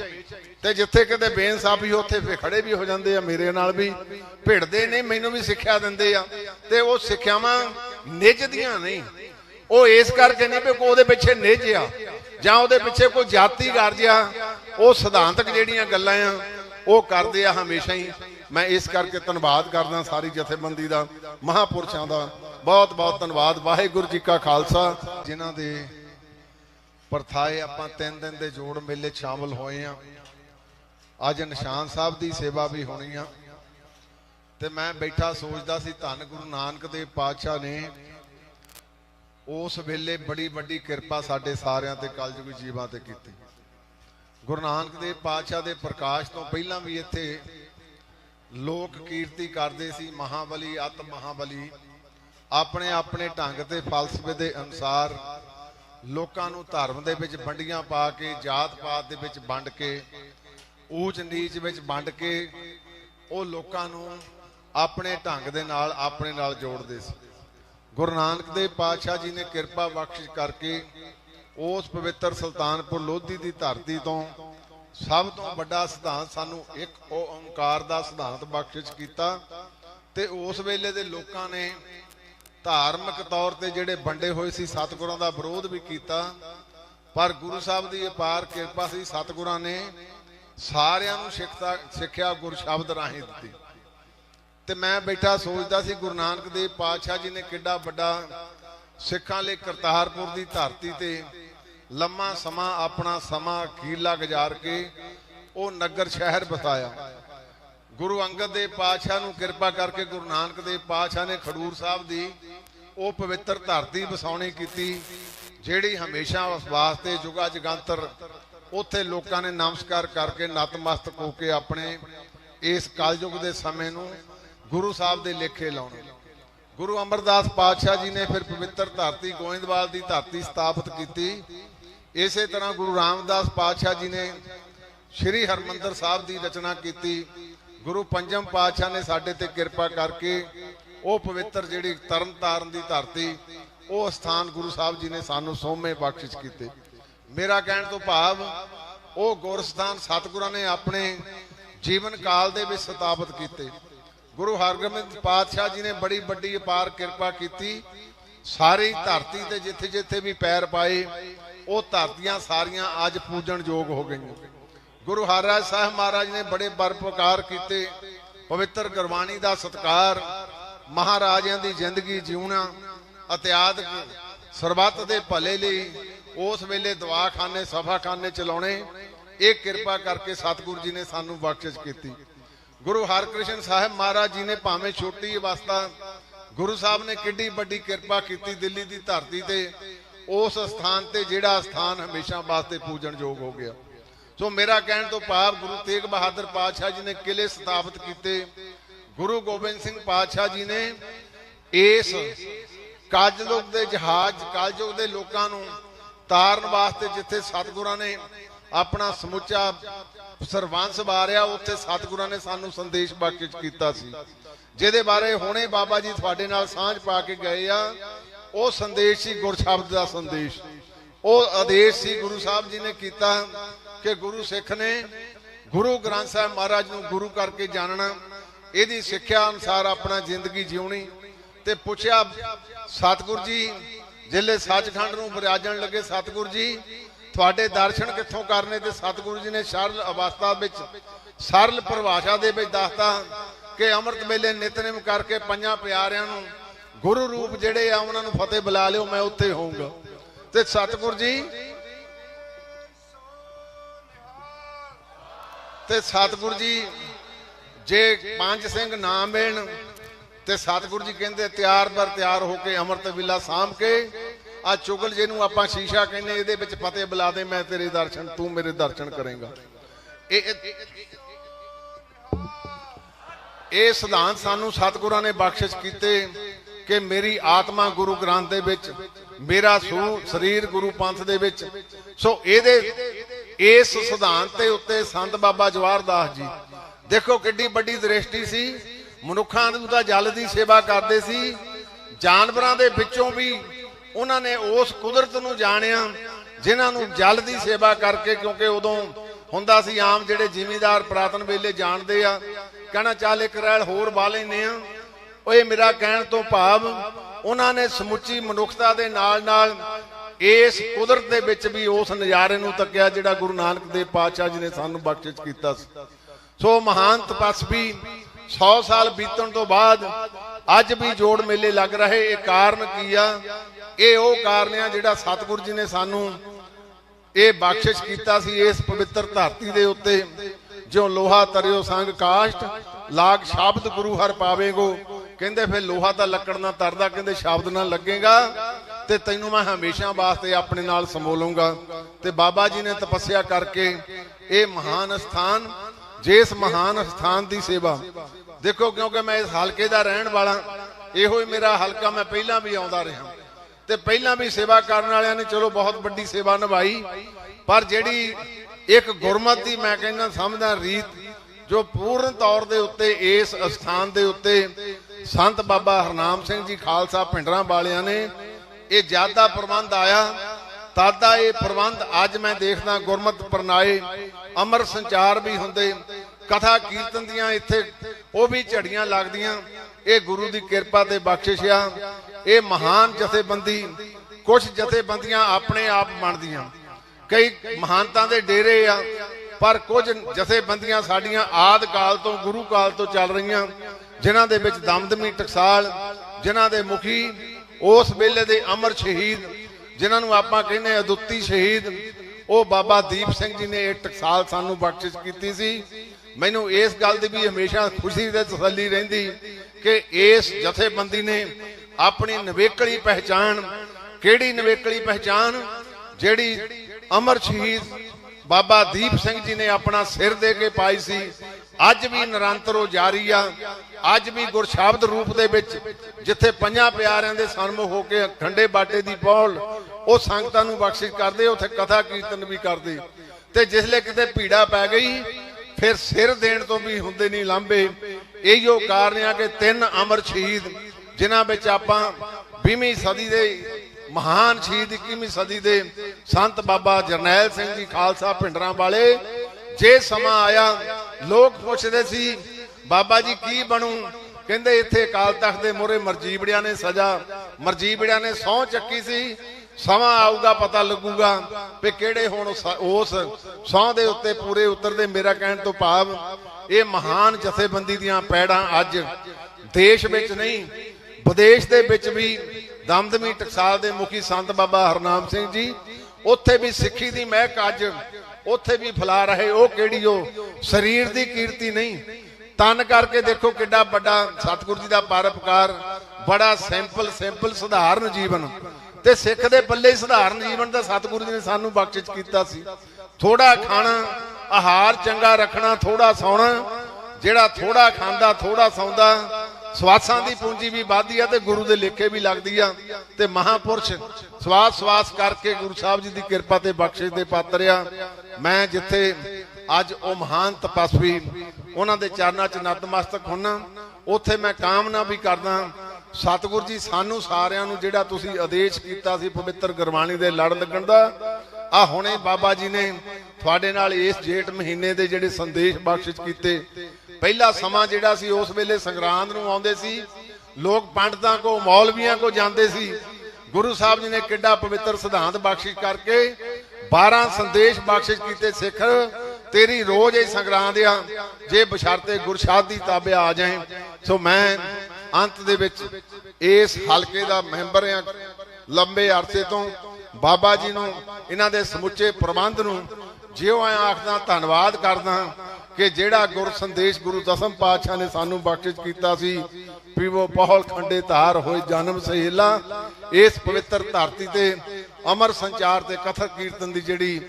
ਤੇ ਜਿੱਥੇ ਕਿਤੇ ਬੇਇਨਸਾਫੀ, ਉੱਥੇ ਫੇ ਖੜੇ ਵੀ ਹੋ ਜਾਂਦੇ ਆ, ਮੇਰੇ ਨਾਲ ਵੀ। ਭਿੜਦੇ ਨੇ, ਮੈਨੂੰ ਵੀ ਸਿੱਖਿਆ ਦਿੰਦੇ ਆ। ਤੇ ਉਹ ਸਿੱਖਿਆਵਾਂ ਨਿੱਜ ਦੀਆਂ ਨਹੀਂ। ਉਹ ਇਸ ਕਰਕੇ ਨਹੀਂ ਵੀ ਕੋਈ ਉਹਦੇ ਪਿੱਛੇ ਨਿੱਜ ਆ। ਜਾਂ ਉਹਦੇ ਪਿੱਛੇ ਕੋਈ ਜਾਤੀ ਗਰਜ ਆ ਉਹ ਸਿਧਾਂਤਕ ਜਿਹੜੀਆਂ ਗੱਲਾਂ ਆ, ਉਹ ਕਰਦੇ ਆ ਹਮੇਸ਼ਾ ਹੀ। ਮੈਂ ਇਸ ਕਰਕੇ ਧੰਨਵਾਦ ਕਰਦਾ ਸਾਰੀ ਜਥੇਬੰਦੀ ਦਾ, ਮਹਾਪੁਰਸ਼ਾਂ ਦਾ। ਬਹੁਤ ਬਹੁਤ ਧੰਨਵਾਦ। ਵਾਹਿਗੁਰੂ ਜੀ ਕਾ ਖਾਲਸਾ। ਜਿਨ੍ਹਾਂ ਦੇ ਪਰਥਾਏ ਆਪਾਂ ਤਿੰਨ ਦਿਨ ਦੇ ਜੋੜ ਮੇਲੇ ਸ਼ਾਮਲ ਹੋਏ ਆ। ਅੱਜ ਨਿਸ਼ਾਨ ਸਾਹਿਬ ਦੀ ਸੇਵਾ ਵੀ ਹੋਣੀ ਆ। ਤੇ ਮੈਂ ਬੈਠਾ ਸੋਚਦਾ ਸੀ, ਧੰਨ ਗੁਰੂ ਨਾਨਕ ਦੇਵ ਪਾਤਸ਼ਾਹ ਨੇ ਉਸ ਵੇਲੇ ਬੜੀ ਵੱਡੀ ਕਿਰਪਾ ਸਾਡੇ ਸਾਰਿਆਂ ਤੇ, ਕਲਯੁਗ ਜੀਵਾਂ ਤੇ ਕੀਤੀ। ਗੁਰੂ ਨਾਨਕ ਦੇਵ ਪਾਤਸ਼ਾਹ ਦੇ ਪ੍ਰਕਾਸ਼ ਤੋਂ ਪਹਿਲਾਂ ਵੀ ਇੱਥੇ ਲੋਕ ਕੀਰਤੀ ਕਰਦੇ ਸੀ, ਮਹਾਬਲੀ, ਅਤ ਮਹਾਬਲੀ। ਆਪਣੇ ਆਪਣੇ ਢੰਗ ਤੇ ਫਲਸਫੇ ਦੇ ਅਨੁਸਾਰ ਲੋਕਾਂ ਨੂੰ ਧਰਮ ਦੇ ਵਿੱਚ ਵੰਡੀਆਂ ਪਾ ਕੇ, ਜਾਤ ਪਾਤ ਦੇ ਵਿੱਚ ਵੰਡ ਕੇ, ਊਚ ਨੀਚ ਵਿੱਚ ਵੰਡ ਕੇ ਉਹ ਲੋਕਾਂ ਨੂੰ ਆਪਣੇ ਢੰਗ ਦੇ ਨਾਲ ਆਪਣੇ ਨਾਲ ਜੋੜਦੇ ਸੀ। ਗੁਰੂ ਨਾਨਕ ਦੇਵ ਪਾਤਸ਼ਾਹ ਜੀ ਨੇ ਕਿਰਪਾ ਬਖਸ਼ਿਸ਼ ਕਰਕੇ ਉਸ ਪਵਿੱਤਰ ਸੁਲਤਾਨਪੁਰ ਲੋਧੀ ਦੀ ਧਰਤੀ ਤੋਂ ਸਭ ਤੋਂ ਵੱਡਾ ਸਿਧਾਂਤ ਸਾਨੂੰ ਇੱਕ ਓੰਕਾਰ ਦਾ ਸਿਧਾਂਤ ਬਖਸ਼ਿਸ਼ ਕੀਤਾ ਤੇ ਉਸ ਵੇਲੇ ਦੇ ਲੋਕਾਂ ਨੇ ਧਾਰਮਿਕ ਤੌਰ ਤੇ ਜਿਹੜੇ ਵੰਡੇ ਹੋਏ ਸੀ ਸਤਿਗੁਰਾਂ ਦਾ ਵਿਰੋਧ ਵੀ ਕੀਤਾ, ਪਰ ਗੁਰੂ ਸਾਹਿਬ ਦੀ ਅਪਾਰ ਕਿਰਪਾ ਸੀ ਸਤਿਗੁਰਾਂ ਨੇ ਸਾਰਿਆਂ ਨੂੰ ਸਿੱਖਤਾ, ਸਿੱਖਿਆ ਗੁਰ ਸ਼ਬਦ ਰਾਹੀਂ ਦਿੱਤੀ। ਤੇ ਮੈਂ ਬੈਠਾ ਸੋਚਦਾ ਸੀ ਗੁਰੂ ਨਾਨਕ ਦੇਵ ਪਾਤਸ਼ਾਹ ਜੀ ਨੇ ਕਿੱਡਾ ਵੱਡਾ ਸਿੱਖਾਂ ਲਈ ਕਰਤਾਰਪੁਰ ਦੀ ਧਰਤੀ ਤੇ ਲੰਮਾ ਸਮਾਂ ਆਪਣਾ ਸਮਾਂ ਅਖੀਰਲਾ ਗੁਜ਼ਾਰ ਕੇ ਉਹ ਨਗਰ ਸ਼ਹਿਰ ਬਸਾਇਆ ਗੁਰੂ ਅੰਗਦ ਦੇਵ ਪਾਤਸ਼ਾਹ ਨੂੰ ਕਿਰਪਾ ਕਰਕੇ ਗੁਰੂ ਨਾਨਕ ਦੇਵ ਪਾਤਸ਼ਾਹ ਨੇ ਖਡੂਰ ਸਾਹਿਬ ਦੀ ਉਹ ਪਵਿੱਤਰ ਧਰਤੀ ਵਸਾਉਣੀ ਕੀਤੀ, ਜਿਹੜੀ ਹਮੇਸ਼ਾ ਉਸ ਵਾਸਤੇ ਜੁਗਾ ਜਗੰਤਰ ਉੱਥੇ ਲੋਕਾਂ ਨੇ ਨਮਸਕਾਰ ਕਰਕੇ ਨਤਮਸਤਕ ਹੋ ਕੇ ਆਪਣੇ ਇਸ ਕਲਯੁਗ ਦੇ ਸਮੇਂ ਨੂੰ ਗੁਰੂ ਸਾਹਿਬ ਦੇ ਲੇਖੇ ਲਾਉਣੇ। ਗੁਰੂ ਅਮਰਦਾਸ ਪਾਤਸ਼ਾਹ ਜੀ ਨੇ ਫਿਰ ਪਵਿੱਤਰ ਧਰਤੀ ਗੋਇੰਦਵਾਲ ਦੀ ਧਰਤੀ ਸਥਾਪਿਤ ਕੀਤੀ। ਇਸੇ ਤਰ੍ਹਾਂ ਗੁਰੂ ਰਾਮਦਾਸ ਪਾਤਸ਼ਾਹ ਜੀ ਨੇ ਸ਼੍ਰੀ ਹਰਮੰਦਰ ਸਾਹਿਬ ਦੀ ਰਚਨਾ ਕੀਤੀ। ਗੁਰੂ ਪੰਜਮ ਪਾਤਸ਼ਾਹ ਨੇ ਸਾਡੇ ਤੇ ਕਿਰਪਾ ਕਰਕੇ ਉਹ ਪਵਿੱਤਰ ਜਿਹੜੀ ਤਰਨ ਤਾਰਨ ਦੀ ਧਰਤੀ, ਉਹ ਸਥਾਨ ਗੁਰੂ ਸਾਹਿਬ ਜੀ ਨੇ ਸਾਨੂੰ ਸੋਮੇ ਬਖਸ਼ਿਸ਼ ਕੀਤੇ। ਮੇਰਾ ਕਹਿਣ ਤੋਂ ਭਾਵ, ਉਹ ਗੁਰਸਥਾਨ ਸਤਿਗੁਰਾਂ ਨੇ ਆਪਣੇ ਜੀਵਨ ਕਾਲ ਦੇ ਵਿੱਚ ਸਥਾਪਿਤ ਕੀਤੇ। ਗੁਰੂ ਹਰਗੋਬਿੰਦ ਪਾਤਸ਼ਾਹ ਜੀ ਨੇ ਬੜੀ ਵੱਡੀ ਅਪਾਰ ਕਿਰਪਾ ਕੀਤੀ। ਸਾਰੀ ਧਰਤੀ ਤੇ ਜਿੱਥੇ ਜਿੱਥੇ ਵੀ ਪੈਰ ਪਾਏ ਉਹ ਧਰਤੀਆਂ ਸਾਰੀਆਂ ਅੱਜ ਪੂਜਣ ਯੋਗ ਹੋ ਗਈਆਂ। ਗੁਰੂ ਹਰਰਾਜ ਸਾਹਿਬ ਮਹਾਰਾਜ ਨੇ ਬੜੇ ਬਰਪਕਾਰ ਕੀਤੇ। ਪਵਿੱਤਰ ਗੁਰਬਾਣੀ ਦਾ ਸਤਕਾਰ, ਮਹਾਰਾਜਿਆਂ ਦੀ ਜ਼ਿੰਦਗੀ ਜਿਉਣਾ ਇਤਿਆਦਿਕ ਸਰਬੱਤ ਦੇ ਭਲੇ ਲਈ ਉਸ ਵੇਲੇ ਦਵਾਖਾਨੇ ਸਫਾਖਾਨੇ ਚਲਾਉਣੇ, ਇਹ ਕਿਰਪਾ ਕਰਕੇ ਸਤਿਗੁਰੂ ਜੀ ਨੇ ਸਾਨੂੰ ਬਖਸ਼ਿਸ਼ ਕੀਤੀ। ਗੁਰੂ ਹਰਕ੍ਰਿਸ਼ਨ ਸਾਹਿਬ ਮਹਾਰਾਜ ਜੀ ਨੇ ਭਾਵੇਂ ਛੋਟੀ ਅਵਸਥਾ ਗੁਰੂ ਸਾਹਿਬ ਨੇ ਕਿੱਡੀ ਵੱਡੀ ਕਿਰਪਾ ਕੀਤੀ ਦਿੱਲੀ ਦੀ ਧਰਤੀ ਤੇ ਉਸ ਸਥਾਨ ਤੇ ਜਿਹੜਾ ਸਥਾਨ ਹਮੇਸ਼ਾ ਵਾਸਤੇ ਪੂਜਣ ਯੋਗ ਹੋ ਗਿਆ। ਸੋ ਮੇਰਾ ਕਹਿਣ ਤੋਂ ਭਾਵ ਗੁਰੂ ਤੇਗ ਬਹਾਦਰ ਪਾਤਸ਼ਾਹ ਜੀ ਨੇ ਕਿਲੇ ਸਥਾਪਿਤ ਕੀਤੇ। ਗੁਰੂ ਗੋਬਿੰਦ ਸਿੰਘ ਪਾਤਸ਼ਾਹ ਜੀ ਨੇ ਇਸ ਕਾਜਲੋਕ ਦੇ ਜਹਾਜ਼ ਕਾਲਯੁਗ ਦੇ ਲੋਕਾਂ ਨੂੰ ਤਾਰਨ ਵਾਸਤੇ ਜਿੱਥੇ ਸਤਿਗੁਰਾਂ ਨੇ ਆਪਣਾ ਸਮੁੱਚਾ ਸਰਵੰਸ ਵਾਰਿਆ, ਉੱਥੇ ਸਤਿਗੁਰਾਂ ਨੇ ਸਾਨੂੰ ਸੰਦੇਸ਼ ਬਖਸ਼ਿਸ਼ ਕੀਤਾ ਸੀ। ਜਿਹਦੇ ਬਾਰੇ ਹੁਣੇ ਬਾਬਾ ਜੀ ਤੁਹਾਡੇ ਨਾਲ ਸਾਂਝ ਪਾ ਕੇ ਗਏ ਆ। ਉਹ ਸੰਦੇਸ਼ ਸੀ ਗੁਰ ਸ਼ਬਦ ਦਾ ਸੰਦੇਸ਼। ਉਹ ਆਦੇਸ਼ ਸੀ ਗੁਰੂ ਸਾਹਿਬ ਜੀ ਨੇ ਕੀਤਾ ਕਿ ਗੁਰੂ ਸਿੱਖ ਨੇ ਗੁਰੂ ਗ੍ਰੰਥ ਸਾਹਿਬ ਮਹਾਰਾਜ ਨੂੰ ਗੁਰੂ ਕਰਕੇ ਜਾਣਨਾ, ਇਹਦੀ ਸਿੱਖਿਆ ਅਨੁਸਾਰ ਆਪਣਾ ਜ਼ਿੰਦਗੀ ਜਿਉਣੀ। ਤੇ ਪੁੱਛਿਆ, ਸਤਿਗੁਰ ਜੀ ਜਿੱਲੇ ਸੱਚਖੰਡ ਨੂੰ ਵਿਰਾਜਣ ਲੱਗੇ ਸਤਿਗੁਰ ਜੀ, ਤੁਹਾਡੇ ਦਰਸ਼ਨ ਕਿੱਥੋਂ ਕਰਨੇ? ਤੇ ਸਤਿਗੁਰੂ ਜੀ ਨੇ ਸਰਲ ਅਵਸਥਾ ਵਿੱਚ, ਸਰਲ ਪਰਿਭਾਸ਼ਾ ਦੇ ਵਿੱਚ ਦੱਸਤਾ ਕਿ ਅੰਮ੍ਰਿਤ ਵੇਲੇ ਨਿਤਨੇਮ ਕਰਕੇ ਪੰਜਾਂ ਪਿਆਰਿਆਂ ਨੂੰ ਗੁਰੂ ਰੂਪ ਜਿਹੜੇ ਆ, ਉਹਨਾਂ ਨੂੰ ਫਤਿਹ ਬੁਲਾ ਲਿਓ, ਮੈਂ ਉੱਥੇ ਹੋਊਂਗਾ। ਤੇ ਸਤਿਗੁਰ ਜੀ, ਤੇ ਸਤਿਗੁਰ ਜੀ, ਜੇ ਪੰਜ ਸਿੰਘ ਨਾ ਮਿਲਣ, ਤੇ ਸਤਿਗੁਰ ਜੀ ਕਹਿੰਦੇ, ਤਿਆਰ ਬਰ ਤਿਆਰ ਹੋ ਕੇ ਅੰਮ੍ਰਿਤ ਵਿਲਾ ਸਾਂਭ ਕੇ, ਆ ਚੁਗਲ ਜਿਹਨੂੰ ਆਪਾਂ ਸ਼ੀਸ਼ਾ ਕਹਿੰਦੇ, ਇਹਦੇ ਵਿੱਚ ਫਤਿਹ ਬੁਲਾ ਦੇ, ਮੈਂ ਤੇਰੇ ਦਰਸ਼ਨ, ਤੂੰ ਮੇਰੇ ਦਰਸ਼ਨ ਕਰੇਗਾ। ਇਹ, ਇਹ- ਇਹ ਸਿਧਾਂਤ ਸਾਨੂੰ ਸਤਿਗੁਰਾਂ ਨੇ ਬਖਸ਼ਿਸ਼ ਕੀਤੇ। ਕਿ ਮੇਰੀ ਆਤਮਾ ਗੁਰੂ ਗ੍ਰੰਥ ਦੇ ਵਿੱਚ, ਮੇਰਾ ਸੂ ਸਰੀਰ ਗੁਰੂ ਪੰਥ ਦੇ ਵਿੱਚ। ਸੋ ਇਹਦੇ, ਇਸ ਸਿਧਾਂਤ ਦੇ ਉੱਤੇ ਸੰਤ ਬਾਬਾ ਜਵਾਹਰ ਦਾਸ ਜੀ, ਦੇਖੋ ਕਿੱਡੀ ਵੱਡੀ ਦ੍ਰਿਸ਼ਟੀ ਸੀ। ਮਨੁੱਖਾਂ ਨੂੰ ਤਾਂ ਜਲ ਦੀ ਸੇਵਾ ਕਰਦੇ ਸੀ। ਜਾਨਵਰਾਂ ਦੇ ਵਿੱਚੋਂ ਵੀ ਉਹਨਾਂ ਨੇ ਉਸ ਕੁਦਰਤ ਨੂੰ ਜਾਣਿਆ, ਜਿਨ੍ਹਾਂ ਨੂੰ ਜਲ ਦੀ ਸੇਵਾ ਕਰਕੇ, ਕਿਉਂਕਿ ਉਦੋਂ ਹੁੰਦਾ ਸੀ ਆਮ ਜਿਹੜੇ ਜ਼ਿਮੀਂਦਾਰ ਪ੍ਰਾਤਨ ਵੇਲੇ ਜਾਣਦੇ ਆ, ਕਹਿਣਾ ਚੱਲ ਇੱਕ ਰੈਲ ਹੋਰ ਵਾ ਲੈਨੇ ਆ। ਉਹ ਇਹ ਮੇਰਾ ਕਹਿਣ ਤੋਂ ਭਾਵ ਉਹਨਾਂ ਨੇ ਸਮੁੱਚੀ ਮਨੁੱਖਤਾ ਦੇ ਨਾਲ ਨਾਲ ਇਸ ਕੁਦਰਤ ਦੇ ਵਿੱਚ ਵੀ ਉਸ ਨਜ਼ਾਰੇ ਨੂੰ ਤੱਕਿਆ ਜਿਹੜਾ ਗੁਰੂ ਨਾਨਕ ਦੇਵ ਪਾਤਸ਼ਾਹ ਜੀ ਨੇ ਸਾਨੂੰ ਬਖਸ਼ਿਸ਼ ਕੀਤਾ ਸੀ। ਸੋ ਮਹਾਨ ਤਪਸਵੀ 100 ਸਾਲ ਬੀਤਣ ਤੋਂ ਬਾਅਦ ਅੱਜ ਵੀ ਜੋੜ ਮੇਲੇ ਲੱਗ ਰਹੇ। ਇਹ ਕਾਰਨ ਕੀ ਆ? ਇਹ ਉਹ ਕਾਰਨ ਆ ਜਿਹੜਾ ਸਤਿਗੁਰੂ ਜੀ ਨੇ ਸਾਨੂੰ ਇਹ ਬਖਸ਼ਿਸ਼ ਕੀਤਾ ਸੀ ਇਸ ਪਵਿੱਤਰ ਧਰਤੀ ਦੇ ਉੱਤੇ, ਜਿਉ ਲੋਹਾ ਤਰਿਓ ਸੰਗ ਕਾਸ਼ਟ, ਲਾਗ ਸ਼ਬਦ ਗੁਰੂ ਹਰ ਪਾਵੇਗੋ। ਕਹਿੰਦੇ ਫਿਰ ਲੋਹਾ ਤਾਂ ਲੱਕੜ ਨਾਲ ਤਰਦਾ, ਕਹਿੰਦੇ ਸ਼ਬਦ ਨਾਲ ਲੱਗੇਗਾ ਤੇ ਤੈਨੂੰ ਮੈਂ ਹਮੇਸ਼ਾ ਵਾਸਤੇ ਆਪਣੇ ਨਾਲ ਸਮੋ ਤੇ ਬਾਬਾ ਜੀ ਨੇ ਤਪੱਸਿਆ ਕਰਕੇ ਇਹ ਮਹਾਨ ਸਥਾਨ, ਜਿਸ ਮਹਾਨ ਸਥਾਨ ਦੀ ਸੇਵਾ। ਦੇਖੋ ਕਿਉਂਕਿ ਮੈਂ ਇਸ ਹਲਕੇ ਦਾ ਰਹਿਣ ਵਾਲਾ, ਇਹੋ ਹੀ ਮੇਰਾ ਹਲਕਾ ਮੈਂ ਪਹਿਲਾਂ ਵੀ ਆਉਂਦਾ ਰਿਹਾ। ਤੇ ਪਹਿਲਾਂ ਵੀ ਸੇਵਾ ਕਰਨ ਵਾਲਿਆਂ ਨੇ ਚਲੋ ਬਹੁਤ ਵੱਡੀ ਸੇਵਾ ਨਿਭਾਈ, ਪਰ ਜਿਹੜੀ ਇੱਕ ਗੁਰਮਤ ਦੀ ਮੈਂ ਕਹਿੰਦਾ ਸਮਝਦਾ ਰੀਤ, ਜੋ ਪੂਰਨ ਤੌਰ ਦੇ ਉੱਤੇ ਇਸ ਸਥਾਨ ਦੇ ਉੱਤੇ ਸੰਤ ਬਾਬਾ ਹਰਨਾਮ ਸਿੰਘ ਜੀ ਖਾਲਸਾ ਪਿੰਡਰਾਂ ਵਾਲਿਆਂ ਨੇ ਇਹ ਜ਼ਿਆਦਾ ਪ੍ਰਬੰਧ ਆਇਆ। ਤਦ ਇਹ ਪ੍ਰਬੰਧ ਅੱਜ ਮੈਂ ਦੇਖਦਾ ਗੁਰਮਤ ਪ੍ਰਣਾਏ। ਅਮਰ ਸੰਚਾਰ ਵੀ ਹੁੰਦੇ, ਕਥਾ ਕੀਰਤਨ ਦੀਆਂ ਇੱਥੇ ਉਹ ਵੀ ਝੜੀਆਂ ਲੱਗਦੀਆਂ। ਇਹ ਗੁਰੂ ਦੀ ਕਿਰਪਾ ਤੇ ਬਖਸ਼ਿਸ਼ ਆ। ਇਹ ਮਹਾਨ ਜਥੇਬੰਦੀ ਕੁਝ ਜਥੇਬੰਦੀਆਂ ਆਪਣੇ ਆਪ ਬਣਦੀਆਂ। ਕਈ ਮਹਾਨਤਾਂ ਦੇ ਡੇਰੇ ਆ, ਪਰ ਕੁਝ ਜਥੇਬੰਦੀਆਂ ਸਾਡੀਆਂ ਆਦ ਕਾਲ ਤੋਂ, ਗੁਰੂ ਕਾਲ ਤੋਂ ਚੱਲ ਰਹੀਆਂ। ਜਿਨ੍ਹਾਂ ਦੇ ਵਿੱਚ ਦਮਦਮੀ ਟਕਸਾਲ, ਜਿਨ੍ਹਾਂ ਦੇ ਮੁਖੀ ਉਸ ਵੇਲੇ ਦੇ ਅਮਰ ਸ਼ਹੀਦ, ਜਿਨ੍ਹਾਂ ਨੂੰ ਆਪਾਂ ਕਹਿੰਦੇ ਅਦੁੱਤੀ ਸ਼ਹੀਦ, ਉਹ ਬਾਬਾ ਦੀਪ ਸਿੰਘ ਜੀ ਨੇ ਇਹ ਟਕਸਾਲ ਸਾਨੂੰ ਬਖਸ਼ਿਸ਼ ਕੀਤੀ ਸੀ। ਮੈਨੂੰ ਇਸ ਗੱਲ ਦੀ ਵੀ ਹਮੇਸ਼ਾ ਖੁਸ਼ੀ ਤੇ ਤਸੱਲੀ ਰਹਿੰਦੀ ਕਿ ਇਸ ਜਥੇਬੰਦੀ ਨੇ ਆਪਣੀ ਨਵੇਕਲੀ ਪਹਿਚਾਨ ਕਿਹੜੀ ਨਵੇਕਲੀ ਪਹਿਚਾਨ ਜਿਹੜੀ ਅਮਰ ਸ਼ਹੀਦ ਬਾਬਾ ਦੀਪ ਸਿੰਘ ਜੀ ਨੇ ਆਪਣਾ ਸਿਰ ਦੇ ਕੇ ਪਾਈ ਸੀ ਅੱਜ ਵੀ ਨਿਰੰਤਰੋ ਜਾਰੀ ਆ। ਅੱਜ ਵੀ ਗੁਰਸ਼ਬਦ ਰੂਪ ਦੇ ਵਿੱਚ ਜਿੱਥੇ ਪੰਜਾਂ ਪਿਆਰਿਆਂ ਦੇ ਸਨਮੁਖ ਹੋ ਕੇ ਖੰਡੇ ਬਾਟੇ ਦੀ ਪੌਲ ਉਹ ਸੰਗਤਾਂ ਨੂੰ ਬਖਸ਼ਿਸ਼ ਕਰਦੇ, ਉੱਥੇ ਕਥਾ ਕੀਰਤਨ ਵੀ ਕਰਦੇ। ਤੇ ਜਿਸਲੇ ਕਿਤੇ ਭੀੜਾ ਪੈ ਗਈ, ਫਿਰ ਸਿਰ ਦੇਣ ਤੋਂ ਵੀ ਹੁੰਦੇ ਨਹੀਂ ਲਾਂਬੇ ਇਹੀਓ ਕਾਰਨ ਆ ਕਿ ਤਿੰਨ ਅਮਰ ਸ਼ਹੀਦ, ਜਿਨ੍ਹਾਂ ਵਿੱਚ ਆਪਾਂ 20ਵੀਂ ਸਦੀ ਦੇ ਮਹਾਨ ਸ਼ਹੀਦ 21ਵੀਂ ਸਦੀ ਦੇ ਸੰਤ ਬਾਬਾ ਜਰਨੈਲ ਸਿੰਘ ਜੀ ਖਾਲਸਾ ਪਿੰਡਰਾਂ ਵਾਲੇ ਜੇ ਸਮਾਂ ਆਇਆ, ਲੋਕ ਪੁੱਛਦੇ ਸੀ, ਬਾਬਾ ਜੀ ਕੀ ਬਣੂ? ਕਹਿੰਦੇ ਇੱਥੇ ਅਕਾਲ ਤਖਤ ਦੇ ਮੋਰੇ ਮਰਜੀਬੜਿਆਂ ਨੇ ਸਜ਼ਾ। ਮਰਜੀਬੜਿਆਂ ਨੇ ਸਹੁੰ ਚੱਕੀ ਸੀ। ਸਮਾਂ ਆਊਗਾ, ਪਤਾ ਲੱਗੂਗਾ ਵੀ ਕਿਹੜੇ ਹੁਣ ਉਸ- ਉਸ ਦੇ ਉੱਤੇ ਪੂਰੇ ਉਤਰਦੇ ਮੇਰਾ ਕਹਿਣ ਤੋਂ ਭਾਵ, ਇਹ ਮਹਾਨ ਜਥੇਬੰਦੀ ਦੀਆਂ ਪੈੜਾਂ ਅੱਜ ਦੇਸ਼ ਵਿੱਚ ਨਹੀਂ, ਵਿਦੇਸ਼ ਦੇ ਵਿੱਚ ਵੀ ਦਮਦਮੀ ਟਕਸਾਲ ਦੇ ਮੁਖੀ ਸੰਤ ਬਾਬਾ ਹਰਨਾਮ ਸਿੰਘ ਜੀ, ਉੱਥੇ ਵੀ ਸਿੱਖੀ ਦੀ ਮਹਿਕ ਅੱਜ ਉੱਥੇ ਵੀ ਫੈਲਾ ਰਹੇ, ਉਹ ਕਿਹੜੀ ਉਹ? ਸਰੀਰ ਦੀ ਕੀਰਤੀ ਨਹੀਂ। ਤਨ ਕਰਕੇ ਦੇਖੋ ਕਿੱਡਾ ਵੱਡਾ ਸਤਿਗੁਰੂ ਜੀ ਦਾ ਪਰਪਕਾਰ ਬੜਾ ਸਿੰਪਲ ਸਿੰਪਲ ਸਧਾਰਨ ਜੀਵਨ। ਤੇ ਸਿੱਖ ਦੇ ਪੱਲੇ ਹੀ ਸਧਾਰਨ ਜੀਵਨ ਦਾ ਸਤਿਗੁਰੂ ਜੀ ਨੇ ਸਾਨੂੰ ਬਖਸ਼ਿਸ਼ ਕੀਤਾ ਸੀ। ਥੋੜਾ ਖਾਣਾ, ਆਹਾਰ ਚੰਗਾ ਰੱਖਣਾ ਥੋੜਾ ਸੌਣਾ, ਜਿਹੜਾ ਥੋੜਾ ਖਾਂਦਾ ਥੋੜਾ ਸੌਂਦਾ, ਸਵਾਸਾਂ ਦੀ ਪੂੰਜੀ ਵੀ ਵੱਧਦੀ ਆ ਤੇ ਗੁਰੂ ਦੇ ਲੇਖੇ ਵੀ ਲੱਗਦੀ ਆ। ਤੇ ਮਹਾਪੁਰਸ਼ ਸਵਾਸ ਸਵਾਸ ਕਰਕੇ ਗੁਰੂ ਸਾਹਿਬ ਜੀ ਦੀ ਕਿਰਪਾ ਤੇ ਬਖਸ਼ਿਸ਼ ਦੇ ਪਾਤਰ ਆ। ਮੈਂ ਜਿੱਥੇ ਅੱਜ ਉਹ ਮਹਾਨ ਤਪਸਵੀ ਉਹਨਾਂ ਦੇ ਚਰਨਾਂ 'ਚ ਨਤਮਸਤਕ ਹੁੰਨਾ, ਉੱਥੇ ਮੈਂ ਕਾਮਨਾ ਵੀ ਕਰਦਾ, ਸਤਿਗੁਰ ਜੀ, ਸਾਨੂੰ ਸਾਰਿਆਂ ਨੂੰ ਜਿਹੜਾ ਤੁਸੀਂ ਆਦੇਸ਼ ਕੀਤਾ ਸੀ ਪਵਿੱਤਰ ਗੁਰਬਾਣੀ ਦੇ ਲੜ ਲੱਗਣ ਦਾ, ਆ ਹੁਣੇ ਬਾਬਾ ਜੀ ਨੇ ਤੁਹਾਡੇ ਨਾਲ ਇਸ ਜੇਠ ਮਹੀਨੇ ਦੇ ਜਿਹੜੇ ਸੰਦੇਸ਼ ਬਖਸ਼ਿਸ਼ ਕੀਤੇ, ਪਹਿਲਾ ਸਮਾਂ ਜਿਹੜਾ ਸੀ ਉਸ ਵੇਲੇ ਸੰਗਰਾਂਦ ਨੂੰ ਆਉਂਦੇ ਸੀ, ਲੋਕ ਪੰਡਤਾਂ ਕੋ, ਮੌਲਵੀਆਂ ਕੋ ਜਾਂਦੇ ਸੀ, ਗੁਰੂ ਸਾਹਿਬ ਜੀ ਨੇ ਕਿੱਡਾ ਪਵਿੱਤਰ ਸਿਧਾਂਤ ਬਖਸ਼ਿਸ਼ ਕਰਕੇ 12 ਸੰਦੇਸ਼ ਬਖਸ਼ਿਸ਼ ਕੀਤੇ ਸਿੱਖ ਤੇਰੀ ਰੋਜ਼ ਇਹ ਸੰਗਰਾਂਦ ਆ ਜੇ ਬਸ਼ਰਤੇ ਗੁਰਸ਼ਾਦ ਦੀ ਤਾਬੇ ਆ ਜਾਏ ਸੋ ਮੈਂ ਅੰਤ ਦੇ ਵਿੱਚ ਇਸ ਹਲਕੇ ਦਾ ਮੈਂਬਰ ਆ ਲੰਬੇ ਅਰਸੇ ਤੋਂ ਬਾਬਾ ਜੀ ਨੂੰ, ਇਹਨਾਂ ਦੇ ਸਮੁੱਚੇ ਪ੍ਰਬੰਧ ਨੂੰ ਜਿਉ ਆ ਆਖਦਾ, ਧੰਨਵਾਦ ਕਰਦਾ। ਕਿ ਜਿਹੜਾ ਗੁਰ ਸੰਦੇਸ਼ ਗੁਰੂ ਦਸਮ ਪਾਤਸ਼ਾਹ ਨੇ ਸਾਨੂੰ ਬਖਸ਼ਿਸ਼ ਕੀਤਾ ਸੀ ਵੀ ਪਹਲ ਖੰਡੇ ਧਾਰ ਹੋਏ ਜਨਮ ਸਹੇਲਾ, ਇਸ ਪਵਿੱਤਰ ਧਰਤੀ ਤੇ ਅਮਰ ਸੰਚਾਰ ਤੇ ਕਥਕ ਕੀਰਤਨ ਦੀ ਜਿਹੜੀ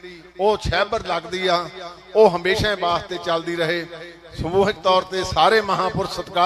ਉਹ ਛਹਿਬਰ ਲੱਗਦੀ ਆ, ਉਹ ਹਮੇਸ਼ਾ ਵਾਸਤੇ ਚੱਲਦੀ ਰਹੇ। ਸਮੂਹਿਕ ਤੌਰ ਤੇ ਸਾਰੇ ਮਹਾਪੁਰਸ਼ ਸਤਿਕਾਰ